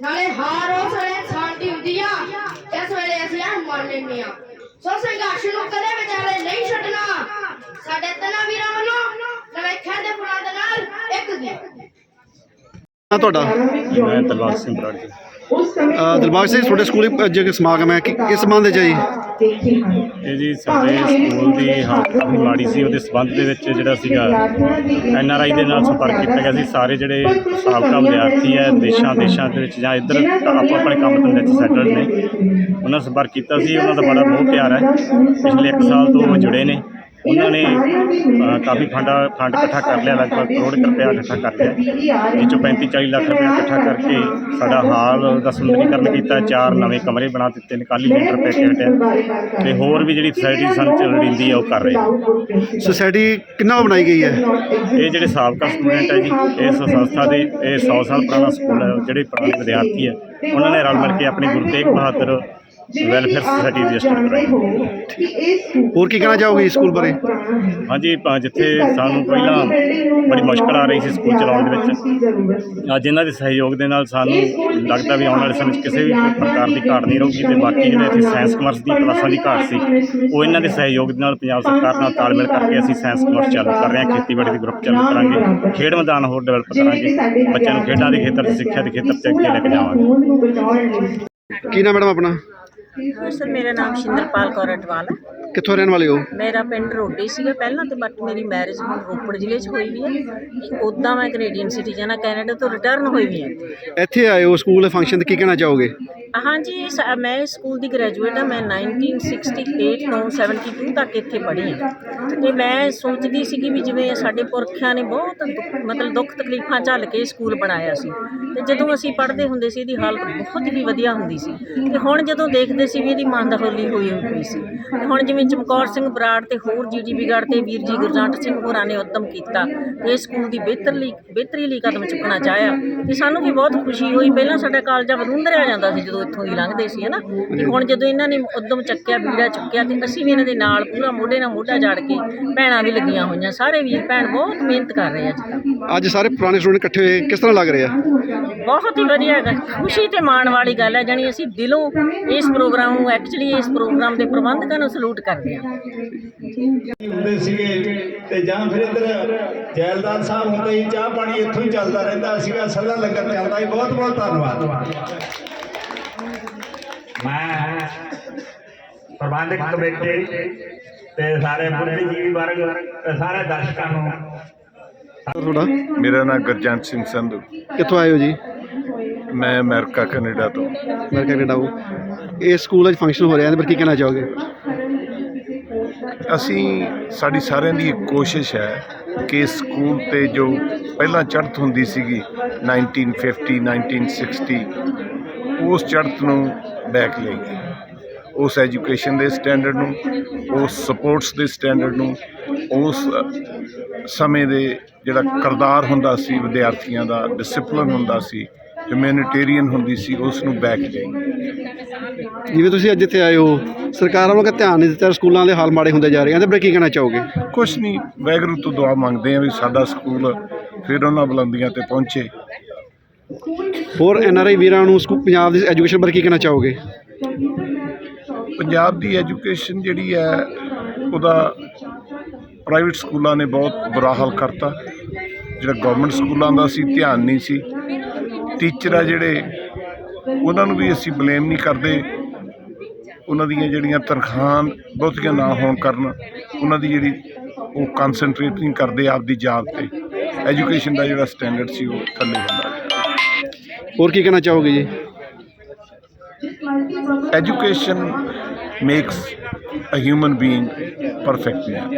Speaker 8: ਨਾਲੇ ਹਾਰ ਉਸ ਵੇਲੇ ਸ਼ਾਂਤੀ ਹੁੰਦੀ ਆ ਇਸ ਵੇਲੇ ਅਸੀਂ ਆ ਮੰਨ ਲੈਂਦੇ ਆ ਸੋ ਸੰਘਰਸ਼ ਨੂੰ ਕਦੇ ਵਿਚਾਲੇ ਨਹੀਂ ਛੱਡਣਾ। ਸਾਡੇ ਤਨਾ ਵੀਰਾਂ ਵੱਲੋਂ ਲਵੇਖਿਆ ਦੇ ਫੁੱਲਾਂ ਦੇ ਨਾਲ ਇੱਕ ਦੀ
Speaker 3: ਹਾਂ ਤੁਹਾਡਾ?
Speaker 9: ਮੈਂ ਦਲਬਾਗ ਸਿੰਘ ਬਰਾੜ ਜੀ।
Speaker 3: ਦਿਲਬਾਗ ਸਿੰਘ ਤੁਹਾਡੇ ਸਕੂਲ ਇੱਕ ਸਮਾਗਮ ਹੈ ਕਿ ਕਿਸ ਸੰਬੰਧ ਵਿੱਚ ਹੈ ਜੀ?
Speaker 9: ਇਹ ਜੀ ਸਾਡੇ ਸਕੂਲ ਦੀ ਹਾਲਤ ਕਾਫੀ ਮਾੜੀ ਸੀ ਉਹਦੇ ਸਬੰਧ ਦੇ ਵਿੱਚ ਜਿਹੜਾ ਸੀਗਾ ਐਨ ਆਰ ਆਈ ਦੇ ਨਾਲ ਸੰਪਰਕ ਕੀਤਾ ਗਿਆ ਸੀ। ਸਾਰੇ ਜਿਹੜੇ ਸਾਬਕਾ ਵਿਦਿਆਰਥੀ ਹੈ ਦੇਸ਼ਾਂ ਦੇਸ਼ਾਂ ਦੇ ਵਿੱਚ ਜਾਂ ਇੱਧਰ ਆਪੋ ਆਪਣੇ ਕੰਮ ਧੰਦੇ ਵਿੱਚ ਸੈਟਲਡ ਨੇ। ਉਹਨਾਂ ਸੰਪਰਕ ਕੀਤਾ ਸੀ ਉਹਨਾਂ ਦਾ ਬੜਾ ਬਹੁਤ ਪਿਆਰ ਹੈ। ਪਿਛਲੇ 1 ਸਾਲ ਤੋਂ ਉਹ ਜੁੜੇ ਨੇ। ਉਹਨਾਂ ਨੇ ਕਾਫੀ ਫੰਡ ਫੰਡ ਇਕੱਠਾ ਕਰ ਲਿਆ ਲਗਭਗ ਕਰੋੜ ਰੁਪਇਆ ਇਕੱਠਾ ਕਰ ਲਿਆ। ਜਿਸ ਚੋਂ 35 40 ਲੱਖ ਰੁਪਇਆ ਇਕੱਠਾ ਕਰਕੇ ਸਾਡਾ ਹਾਲ ਦਾ ਸੁੰਦਰੀਕਰਨ ਕੀਤਾ ਚਾਰ ਨਵੇਂ ਕਮਰੇ ਬਣਾ ਦਿੱਤੇ ਨੇ ਕਾਲੀ ਲੀਟਰ ਪੈ ਕੇ ਹਟਿਆ। ਤੇ ਹੋਰ ਵੀ ਜਿਹੜੀ ਸੋਸਾਇਟੀ ਸਾਨੂੰ ਚੱਲ ਰਹੀ ਹੈ ਉਹ ਕਰ ਰਹੇ ਹਾਂ।
Speaker 3: ਸੁਸਾਇਟੀ ਕਿੰਨਾ ਬਣਾਈ ਗਈ ਹੈ?
Speaker 9: ਇਹ ਜਿਹੜੇ ਸਾਬਕਾ ਸਟੂਡੈਂਟ ਹੈ ਜੀ ਇਸ ਸੰਸਥਾ ਦੇ ਇਹ 100 ਸਾਲ ਪੁਰਾਣਾ ਸਕੂਲ ਹੈ ਜਿਹੜੇ ਪੁਰਾਣੇ ਵਿਦਿਆਰਥੀ ਹੈ ਉਹਨਾਂ ਨੇ ਰਲ ਮਿਲ ਕੇ ਆਪਣੀ Guru Tegh Bahadur welfare society register ਕਰਾਈ
Speaker 3: ਹੋਰ ਕੀ ਕਹਿਣਾ ਚਾਹੋਗੇ ਇਸ ਸਕੂਲ ਬਾਰੇ?
Speaker 9: ਹਾਂਜੀ ਪ- ਜਿੱਥੇ ਸਾਨੂੰ ਪਹਿਲਾਂ ਬੜੀ ਮੁਸ਼ਕਲ ਆ ਰਹੀ ਸੀ ਸਕੂਲ ਚਲਾਉਣ ਦੇ ਵਿੱਚ। ਅੱਜ ਇਹਨਾਂ ਦੇ ਸਹਿਯੋਗ ਦੇ ਨਾਲ ਸਾਨੂੰ ਲੱਗਦਾ ਵੀ ਆਉਣ ਵਾਲੇ ਸਮੇਂ 'ਚ ਕਿਸੇ ਵੀ ਪ੍ਰਕਾਰ ਦੀ ਘਾਟ ਨਹੀਂ ਰਹੂਗੀ ਤੇ ਬਾਕੀ ਜਿਹੜੇ ਇੱਥੇ ਸਾਇੰਸ ਕਮਰਸ ਦੀ ਕਲਾਸਾਂ ਦੀ ਘਾਟ ਸੀ ਉਹ ਇਹਨਾਂ ਦੇ ਸਹਿਯੋਗ ਦੇ ਨਾਲ ਪੰਜਾਬ ਸਰਕਾਰ ਨਾਲ ਤਾਲਮੇਲ ਕਰਕੇ ਅਸੀਂ ਸਾਇੰਸ ਕਮਰਸ ਚਾਲੂ ਕਰ ਰਹੇ ਹਾਂ ਖੇਤੀਬਾੜੀ ਦੇ ਗਰੁੱਪ ਚਾਲੂ ਕਰਾਂਗੇ ਖੇਡ ਮੈਦਾਨ ਹੋਰ ਡਿਵੈਲਪ ਕਰਾਂਗੇ ਬੱਚਿਆਂ ਨੂੰ ਖੇਡਾਂ ਦੇ ਖੇਤਰ ਸਿੱਖਿਆ ਦੇ ਖੇਤਰ 'ਚ ਅੱਗੇ ਲੈ ਕੇ ਜਾਵਾਂਗੇ।
Speaker 3: ਕੀ ਨਾਮ ਮੈਡਮ ਆਪਣਾ?
Speaker 2: ਸਰ ਮੇਰਾ ਨਾਮ ਸ਼ਿੰਦਰਪਾਲ ਕੌਰ ਅਟਵਾਲ ਹੈ।
Speaker 3: ਕਿੱਥੋਂ ਰਹਿਣ ਵਾਲੇ ਹੋ?
Speaker 2: ਮੇਰਾ ਪਿੰਡ ਰੋਡੀ ਸੀਗਾ ਪਹਿਲਾਂ ਤੇ ਬਟ ਮੇਰੀ ਮੈਰਿਜ ਹੁਣ ਰੋਪੜ ਜ਼ਿਲ੍ਹੇ 'ਚ ਹੋਈ ਵੀ ਹੈ। ਉੱਦਾਂ ਮੈਂ ਕੈਨੇਡੀਅਨ ਸਿਟੀਜ਼ਨ ਆ ਕੈਨੇਡਾ ਤੋਂ ਰਿਟਰਨ ਹੋਈ ਵੀ ਹਾਂ।
Speaker 3: ਇੱਥੇ ਆਏ ਹੋ ਸਕੂਲ ਦੇ ਫੰਕਸ਼ਨ ਤੇ ਕੀ ਕਹਿਣਾ ਚਾਹੋਗੇ?
Speaker 2: ਹਾਂਜੀ ਇਸ- ਮੈਂ ਇਸ ਸਕੂਲ ਦੀ ਗ੍ਰੈਜੂਏਟ ਹਾਂ, ਮੈਂ 1968 ਤੋਂ 72 ਤੱਕ ਇੱਥੇ ਪੜ੍ਹੀ ਹਾਂ। ਤੇ ਮੈਂ ਸੋਚਦੀ ਸੀਗੀ ਵੀ ਜਿਵੇਂ ਸਾਡੇ ਪੁਰਖਿਆਂ ਨੇ ਬਹੁਤ ਦੁੱਖ- ਮਤਲਬ ਦੁੱਖ ਤਕਲੀਫਾਂ ਝੱਲ ਕੇ ਇਹ ਸਕੂਲ ਬਣਾਇਆ ਸੀ। ਤੇ ਜਦੋਂ ਅਸੀਂ ਪੜ੍ਹਦੇ ਹੁੰਦੇ ਸੀ, ਇਹਦੀ ਹਾਲਤ ਬਹੁਤ ਹੀ ਵਧੀਆ ਹੁੰਦੀ ਸੀ। ਤੇ ਹੁਣ ਜਦੋਂ ਦੇਖਦੇ ਸੀ ਵੀ ਇਹਦੀ ਮੰਦਹੌਲੀ ਹੋਈ ਹੋਈ ਸੀ, ਤੇ ਹੁਣ ਜਿਵੇਂ ਚਮਕੌਰ ਸਿੰਘ ਬਰਾੜ ਤੇ ਹੋਰ ਜੀਡੀ ਵਿਗੜ ਤੇ ਵੀਰ ਜੀ ਗੁਰਜੰਟ ਸਿੰਘ ਹੋਰਾਂ ਨੇ ਉਦਮ ਕੀਤਾ, ਤੇ ਇਸ ਸਕੂਲ ਦੀ ਬਿਹਤਰ ਲਈ ਬਿਹਤਰੀ ਲਈ ਕਦਮ ਚੁੱਕਣਾ ਚਾਹਿਆ, ਤੇ ਸਾਨੂੰ ਵੀ ਬਹੁਤ ਖੁਸ਼ੀ ਹੋਈ। ਪਹਿਲਾਂ ਸਾਡਾ ਕਾਲਜਾ ਵਰੁੰਦਰਿਆ ਜਾਂਦਾ ਸੀ ਜਦੋਂ ਇੱਥੋਂ ਦੀ ਲੰਘਦੇ ਸੀ ਹਨਾ? ਤੇ ਹੁਣ ਜਦੋਂ ਇਹਨਾਂ ਨੇ ਉਦਮ ਚੱਕਿਆ ਬੀੜਾ ਚੁੱਕਿਆ ਤੇ ਅਸੀਂ ਵੀ ਇਹਨਾਂ ਦੇ ਨਾਲ ਪੂਰਾ ਮੋਢੇ ਨਾਲ ਮੋਢਾ ਜੜ ਕੇ ਭੈਣਾਂ ਵੀ ਲੱਗੀਆਂ ਹੋਈਆਂ। ਸਾਰੇ ਵੀਰ ਭੈਣ ਬਹੁਤ ਮਿਹਨਤ ਕਰ ਰਹੇ ਅੱਜ
Speaker 3: ਅੱਜ ਸਾਰੇ ਪੁਰਾਣੇ ਸਟੂਡੈਂਟ ਇਕੱਠੇ ਹੋਏ ਕਿਸ ਤਰ੍ਹਾਂ ਲੱਗ ਰਿਹਾ
Speaker 2: ਬਹੁਤ ਹੀ ਵਧੀਆ ਹੈਗਾ। ਖੁਸ਼ੀ ਤੇ ਮਾਣ ਵਾਲੀ ਗੱਲ ਹੈ ਜਾਣੀ ਅਸੀਂ ਦਿਲੋਂ ਇਸ ਪ੍ਰੋਗਰਾਮ ਨੂੰ ਐਕਚੁਅਲੀ ਇਸ ਪ੍ਰੋਗਰਾਮ ਦੇ ਪ੍ਰਬੰਧਕਾਂ ਨੂੰ ਸਲੂਟ ਕਰਦੇ ਹਾਂ।
Speaker 6: ਹੁੰਦੇ ਸੀਗੇ ਤੇ ਜਾਂ ਫਿਰ ਇੱਧਰ ਜੈਲਦਾਰ ਸਾਹਿਬ ਹੁੰਦੇ ਹੀ ਚਾਹ ਪਾਣੀ ਇੱਥੋਂ ਹੀ ਚੱਲਦਾ ਰਹਿੰਦਾ ਸੀਗਾ ਸਦਾ ਲੰਗਰ ਚੱਲਦਾ ਸੀ। ਬਹੁਤ ਬਹੁਤ ਧੰਨਵਾਦ।
Speaker 10: ਮੈਂ ਪ੍ਰਬੰਧਕ ਕਮੇਟੀ ਤੇ ਸਾਰੇ ਬੁੱਧੀਜੀਵੀ ਵਰਗ ਤੇ ਸਾਰੇ ਦਰਸ਼ਕਾਂ ਨੂੰ।
Speaker 3: ਤੁਹਾਡਾ?
Speaker 11: ਮੇਰਾ ਨਾਮ ਗੁਰਜੰਟ ਸਿੰਘ ਸੰਧੂ।
Speaker 3: ਕਿੱਥੋਂ ਆਏ ਹੋ ਜੀ?
Speaker 11: ਮੈਂ ਅਮਰੀਕਾ ਕੈਨੇਡਾ ਤੋਂ।
Speaker 3: ਮੈਂ ਕੈਨੇਡਾ ਹੋ ਇਹ ਸਕੂਲ ਵਿੱਚ ਫੰਕਸ਼ਨ ਹੋ ਰਿਹਾ ਇਹਦੇ ਪਰ ਕੀ ਕਹਿਣਾ ਚਾਹੋਗੇ?
Speaker 11: ਅਸੀਂ ਸਾਡੀ ਸਾਰਿਆਂ ਦੀ ਇੱਕ ਕੋਸ਼ਿਸ਼ ਹੈ ਕਿ ਸਕੂਲ ਤੇ ਜੋ ਪਹਿਲਾਂ ਚੜ੍ਹਤ ਹੁੰਦੀ ਸੀਗੀ 1950 1960 ਉਸ ਚੜ੍ਹਤ ਨੂੰ ਬੈਕ ਲਈਏ ਉਸ ਐਜੂਕੇਸ਼ਨ ਦੇ ਸਟੈਂਡਰਡ ਨੂੰ ਉਸ ਸਪੋਰਟਸ ਦੇ ਸਟੈਂਡਰਡ ਨੂੰ ਉਸ ਸਮੇਂ ਦੇ ਜਿਹੜਾ ਕਰਦਾਰ ਹੁੰਦਾ ਸੀ ਵਿਦਿਆਰਥੀਆਂ ਦਾ ਡਿਸਪਲਿਨ ਹੁੰਦਾ ਸੀ ਹਿਊਮੈਨਿਟੇਰੀਅਨ ਹੁੰਦੀ ਸੀ ਉਸ ਨੂੰ ਬੈਕ ਲਈਏ
Speaker 3: ਜਿਵੇਂ ਤੁਸੀਂ ਅੱਜ ਇੱਥੇ ਆਏ ਹੋ ਸਰਕਾਰਾਂ ਵੱਲੋਂ ਕਿ ਧਿਆਨ ਨਹੀਂ ਦਿੱਤਾ ਸਕੂਲਾਂ ਦੇ ਹਾਲ ਮਾੜੇ ਹੁੰਦੇ ਜਾ ਰਹੇ ਹਨ ਇਹਦੇ ਪਰ ਕੀ ਕਹਿਣਾ ਚਾਹੋਗੇ?
Speaker 11: ਕੁਛ ਨਹੀਂ ਵਾਹਿਗੁਰੂ ਤੋਂ ਦੁਆ ਮੰਗਦੇ ਆ ਵੀ ਸਾਡਾ ਸਕੂਲ ਫਿਰ ਉਹਨਾਂ ਬੁਲੰਦੀਆਂ ਤੇ ਪਹੁੰਚੇ।
Speaker 3: ਹੋਰ ਐਨ ਆਰ ਆਈ ਵੀਰਾਂ ਨੂੰ ਸਕੂ ਪੰਜਾਬ ਦੀ ਐਜੂਕੇਸ਼ਨ ਬਾਰੇ ਕੀ ਕਹਿਣਾ ਚਾਹੋਗੇ?
Speaker 11: ਪੰਜਾਬ ਦੀ ਐਜੂਕੇਸ਼ਨ ਜਿਹੜੀ ਹੈ, ਉਹਦਾ ਪ੍ਰਾਈਵੇਟ ਸਕੂਲਾਂ ਨੇ ਬਹੁਤ ਬੁਰਾ ਹਾਲ ਕਰਤਾ। ਜਿਹੜਾ ਗਵਰਨਮੈਂਟ ਸਕੂਲਾਂ ਦਾ ਸੀ, ਧਿਆਨ ਨਹੀਂ ਸੀ। ਟੀਚਰ ਆ ਜਿਹੜੇ, ਉਹਨਾਂ ਨੂੰ ਵੀ ਅਸੀਂ ਬਲੇਮ ਨਹੀਂ ਕਰਦੇ। ਉਹਨਾਂ ਦੀਆਂ ਜਿਹੜੀਆਂ ਤਨਖਾਹਾਂ ਬਹੁਤੀਆਂ ਨਾ ਹੋਣ ਕਾਰਨ, ਉਹਨਾਂ ਦੀ ਜਿਹੜੀ ਉਹ ਕਨਸੈਂਟਰੇਟ ਨਹੀਂ ਕਰਦੇ ਆਪਦੀ ਜਾਬ ਤੇ। ਐਜੂਕੇਸ਼ਨ ਦਾ ਜਿਹੜਾ ਸਟੈਂਡਰਡ ਸੀ, ਉਹ ਥੱਲੇ ਹੁੰਦਾ
Speaker 3: ਹੋਰ ਕੀ ਕਹਿਣਾ ਚਾਹੋਗੇ ਜੀ?
Speaker 11: Education makes a human being perfect. man.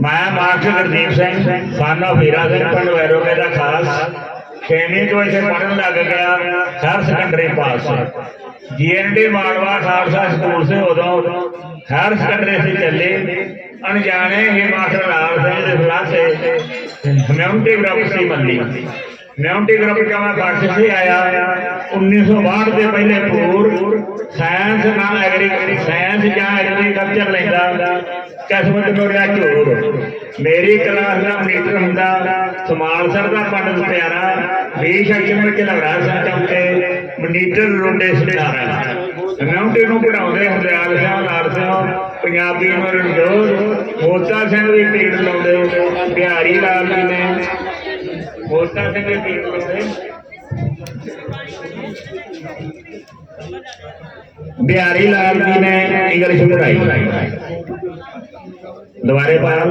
Speaker 10: ਮੈਂ ਮਾਸਟਰ ਗੁਰਦੀਪ ਸਿੰਘ ਸਾਨਾ ਫੇਰਾ ਸਿੰਘ ਪਿੰਡ ਵੈਰੋਗੇ ਦਾ ਖਾਸ। ਛੇਵੀਂ ਤੋਂ ਇੱਥੇ ਪੜ੍ਹਨ ਲੱਗ ਗਿਆ ਹਰ secondary pass GND Malwa Khalsa school ਸੇ ਉਦੋਂ ਹਰ ਸੈਕੰਡਰੀ ਸੇ ਚੱਲੇ। ਅਣਜਾਣੇ ਹੀ ਮਾਸਰ ਲਾਲ ਸਿੰਘ ਦੇ ਫਲਾਸੇ ਹਮਿਆਉਂਟੀ ਗਰੁੱਪ ਸੀ ਮੰਦੀ ਹਮਿਆਉਂਟੀ ਗਰੁੱਪ ਕਾ ਬਾਕਸ ਸੇ ਆਇਆ 1962 ਦੇ ਪਹਿਲੇ ਪੂਰ ਸਾਇੰਸ ਨਾਲ ਐਗਰੀ ਸਾਇੰਸ ਜਾਂ ਐਗਰੀਕਲਚਰ ਲੈਂਦਾ। ਕਸਮਤ ਮੇਰਾ ਝੋਰ ਮੇਰੀ ਕਲਾਸ ਦਾ ਮੀਟਰ ਹੁੰਦਾ। ਸਮਾਲ ਸਰ ਦਾ ਪੰਡਤ ਪਿਆਰਾ। ਬੇਸ਼ੱਕ ਮੈਂ ਕਿ ਲਗਰਾ ਸੰਚਮ ਤੇ ਮਨੀਟਰ ਰੋਂਡੇ ਸਿਧਾਰਾ ਕਮਿਊਨਿਟੀ ਨੂੰ ਪੜਾਉਂਦੇ ਹਰਦਿਆਲ ਸਿੰਘ ਲਾਲ ਸਿੰਘ ਪੰਜਾਬੀ ਨੂੰ ਰਣਜੋਤ ਮੋਤਾ ਸਿੰਘ ਵੀ ਪੀੜ ਲਾਉਂਦੇ ਬਿਹਾਰੀ ਲਾਲ ਜੀ ਨੇ। ਮੋਤਾ ਸਿੰਘ ਵੀ ਪੀੜ ਲਾਉਂਦੇ। ਬਿਹਾਰੀ ਲਾਲ ਜੀ ਨੇ ਇੰਗਲਿਸ਼ ਪੜ੍ਹਾਈ ਦੁਬਾਰੇ ਪਾਇਆ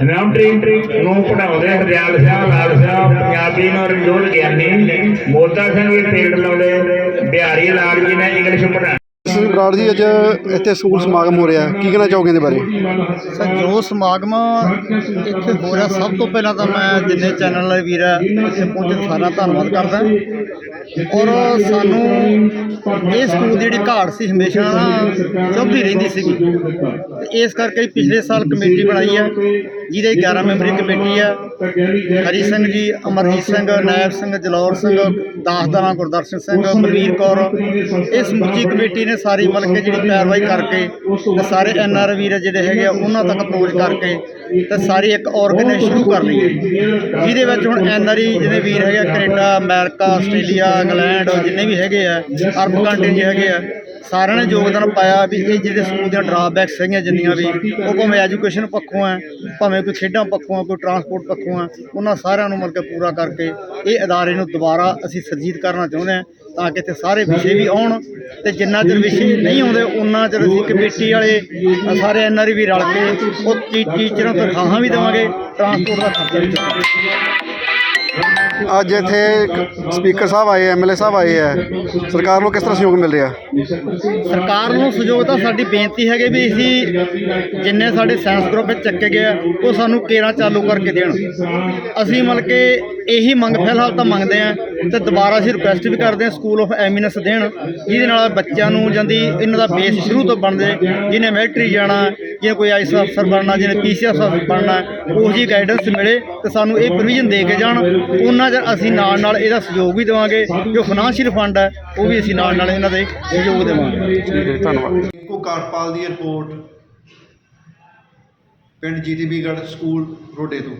Speaker 10: ਕਮਿਊਨਿਟੀ ਨੂੰ ਪੜਾਉਂਦੇ ਹਰਦਿਆਲ ਸਿੰਘ ਲਾਲ ਸਿੰਘ ਪੰਜਾਬੀ ਨੂੰ ਰਣਜੋਤ ਗਿਆਨੀ ਮੋਤਾ ਸਿੰਘ ਵੀ ਪੀੜ ਲਾਉਂਦੇ ਬਿਹਾਰੀ ਲਾਲ ਜੀ ਨੇ ਇੰਗਲਿਸ਼ ਪੜ੍ਹਾਈ
Speaker 3: ਬਰਾੜ ਜੀ ਅੱਜ ਇੱਥੇ ਸਕੂਲ ਸਮਾਗਮ ਹੋ ਰਿਹਾ ਕੀ ਕਹਿਣਾ ਚਾਹੋਗੇ ਇਹਦੇ ਬਾਰੇ?
Speaker 12: ਸਰ ਜੋ ਸਮਾਗਮ ਇੱਥੇ ਹੋ ਰਿਹਾ ਸਭ ਤੋਂ ਪਹਿਲਾਂ ਤਾਂ ਮੈਂ ਜਿੰਨੇ ਚੈਨਲ ਵਾਲੇ ਵੀਰ ਹੈ ਇੱਥੇ ਪਹੁੰਚੇ ਸਾਰਾ ਧੰਨਵਾਦ ਕਰਦਾ। ਔਰ ਸਾਨੂੰ ਇਹ ਸਕੂਲ ਦੀ ਜਿਹੜੀ ਘਾਟ ਸੀ ਹਮੇਸ਼ਾ ਨਾ ਚੁੱਭਦੀ ਰਹਿੰਦੀ ਸੀਗੀ। ਤੇ ਇਸ ਕਰਕੇ ਪਿਛਲੇ ਸਾਲ ਕਮੇਟੀ ਬਣਾਈ ਹੈ ਜਿਹਦੇ 11 ਮੈਂਬਰੀ ਕਮੇਟੀ ਹੈ ਹਰੀ ਸਿੰਘ ਜੀ, ਅਮਰਜੀਤ ਸਿੰਘ, ਨਾਇਬ ਸਿੰਘ, ਜਲੌਰ ਸਿੰਘ ਦਾਸਦਾਨਾ ਗੁਰਦਰਸ਼ਨ ਸਿੰਘ, ਬਲਵੀਰ ਕੌਰ। ਇਹ ਸਮੁੱਚੀ ਕਮੇਟੀ ਨੇ ਸਾਰੀ ਮਿਲ ਕੇ ਜਿਹੜੀ ਕਾਰਵਾਈ ਕਰਕੇ ਤੇ ਸਾਰੇ ਐਨ ਆਰ ਵੀਰ ਜਿਹੜੇ ਹੈਗੇ ਆ, ਉਹਨਾਂ ਤੱਕ ਪਹੁੰਚ ਕਰਕੇ ਤੇ ਸਾਰੀ ਇੱਕ ਆਰਗੇਨਾਈਜ਼ ਸ਼ੁਰੂ ਕਰ ਲਈ ਹੈ। ਜਿਹਦੇ ਵਿੱਚ ਹੁਣ ਐਨਆਰਈ ਜਿਹਨੇ ਵੀਰ ਹੈਗੇ ਆ, ਕੈਨੇਡਾ ਅਮਰੀਕਾ ਆਸਟ੍ਰੇਲੀਆ ਇੰਗਲੈਂਡ ਜਿੰਨੇ ਵੀ ਹੈਗੇ ਆ ਅਰਬ ਕੰਟਰੀ ਹੈਗੇ ਆ ਸਾਰਿਆਂ ਨੇ ਯੋਗਦਾਨ ਪਾਇਆ ਵੀ ਇਹ ਜਿਹੜੇ ਸਕੂਲ ਦੀਆਂ ਡਰਾਬੈਕਸ ਹੈਗੀਆਂ ਜਿੰਨੀਆਂ ਵੀ ਉਹ ਭਾਵੇਂ ਐਜੂਕੇਸ਼ਨ ਪੱਖੋਂ ਆ ਭਾਵੇਂ ਕੋਈ ਖੇਡਾਂ ਪੱਖੋਂ ਆ ਕੋਈ ਟਰਾਂਸਪੋਰਟ ਪੱਖੋਂ ਆ ਉਹਨਾਂ ਸਾਰਿਆਂ ਨੂੰ ਮਿਲ ਕੇ ਪੂਰਾ ਕਰਕੇ ਇਹ ਅਦਾਰੇ ਨੂੰ ਦੁਬਾਰਾ ਅਸੀਂ ਸਰਜੀਤ ਕਰਨਾ ਚਾਹੁੰਦੇ ਹਾਂ। ਤਾਂ ਕਿ ਇੱਥੇ ਸਾਰੇ ਵਿਸ਼ੇ ਵੀ ਆਉਣ ਤੇ ਜਿੰਨਾ ਚਿਰ ਵਿਸ਼ੇ ਨਹੀਂ ਆਉਂਦੇ ਉਹਨਾਂ ਚਿਰ ਅਸੀਂ ਕਮੇਟੀ ਵਾਲੇ ਸਾਰੇ ਐਨਆਰਈ ਵੀ ਰਲ ਕੇ ਉਹ ਟੀਚਰਾਂ ਤਨਖਾਹਾਂ ਵੀ ਦੇਵਾਂਗੇ ਟਰਾਂਸਪੋਰਟ ਦਾ ਖਰਚਾ ਵੀ ਚੁੱਕਾਂਗੇ।
Speaker 3: ਅੱਜ ਇੱਥੇ ਸਪੀਕਰ ਸਾਹਿਬ ਆਏ ਐਮਐਲਏ ਸਾਹਿਬ ਆਏ ਹੈ ਸਰਕਾਰ ਨੂੰ ਕਿਸ ਤਰ੍ਹਾਂ ਸਹਿਯੋਗ ਮਿਲ ਰਿਹਾ?
Speaker 12: ਸਰਕਾਰ ਨੂੰ ਸਹਿਯੋਗ ਤਾਂ ਸਾਡੀ ਬੇਨਤੀ ਹੈਗੀ ਵੀ ਅਸੀਂ ਜਿੰਨੇ ਸਾਡੇ ਸਾਇੰਸ ਗਰੁੱਪ ਵਿੱਚ ਚੱਕੇ ਗਏ ਆ ਉਹ ਸਾਨੂੰ ਕੇਰਾਂ ਚਾਲੂ ਕਰਕੇ ਦੇਣ। ਅਸੀਂ ਮਤਲਬ ਕਿ ਇਹੀ ਮੰਗ ਫਿਲਹਾਲ ਤਾਂ ਮੰਗਦੇ ਆ ਤੇ ਦੁਬਾਰਾ ਅਸੀਂ ਰਿਕੁਐਸਟ ਵੀ ਕਰਦੇ ਆ ਸਕੂਲ ਆਫ ਐਮਿਨੈਂਸ ਦੇਣ ਜਿਹਦੇ ਨਾਲ ਬੱਚਿਆਂ ਨੂੰ ਜਾਂਦੀ ਇਹਨਾਂ ਦਾ ਬੇਸ ਸ਼ੁਰੂ ਤੋਂ ਬਣਦੇ ਜਿਹਨੇ ਮਿਲਟਰੀ ਜਾਣਾ ਜਿਹਨੇ ਕੋਈ ਆਈਸ ਅਫਸਰ ਬਣਨਾ ਜਿਹਨੇ ਪੀਸੀਐਸ ਅਫਸਰ ਬਣਨਾ ਉਹ ਜੀ ਗਾਈਡੈਂਸ ਮਿਲੇ ਤੇ ਸਾਨੂੰ ਇਹ ਪ੍ਰੋਵੀਜ਼ਨ ਦੇ ਕੇ ਜਾਣ। ਉਹਨਾਂ ਚਿਰ ਅਸੀਂ ਨਾਲ ਨਾਲ ਇਹਦਾ ਸਹਿਯੋਗ ਵੀ ਦੇਵਾਂਗੇ ਜੋ ਫਾਈਨਾਂਸ਼ੀਅਲ ਫੰਡ ਹੈ ਉਹ ਵੀ ਅਸੀਂ ਨਾਲ ਨਾਲ ਇਹਨਾਂ ਦੇ ਸਹਿਯੋਗ ਦੇਵਾਂਗੇ।
Speaker 3: ਇੱਕੋ ਕਾਰਪਾਲ ਦੀ ਰਿਪੋਰਟ ਪਿੰਡ ਜੀਤੀਬੀਗੜ੍ਹ ਸਕੂਲ ਰੋਡੇ ਤੋਂ।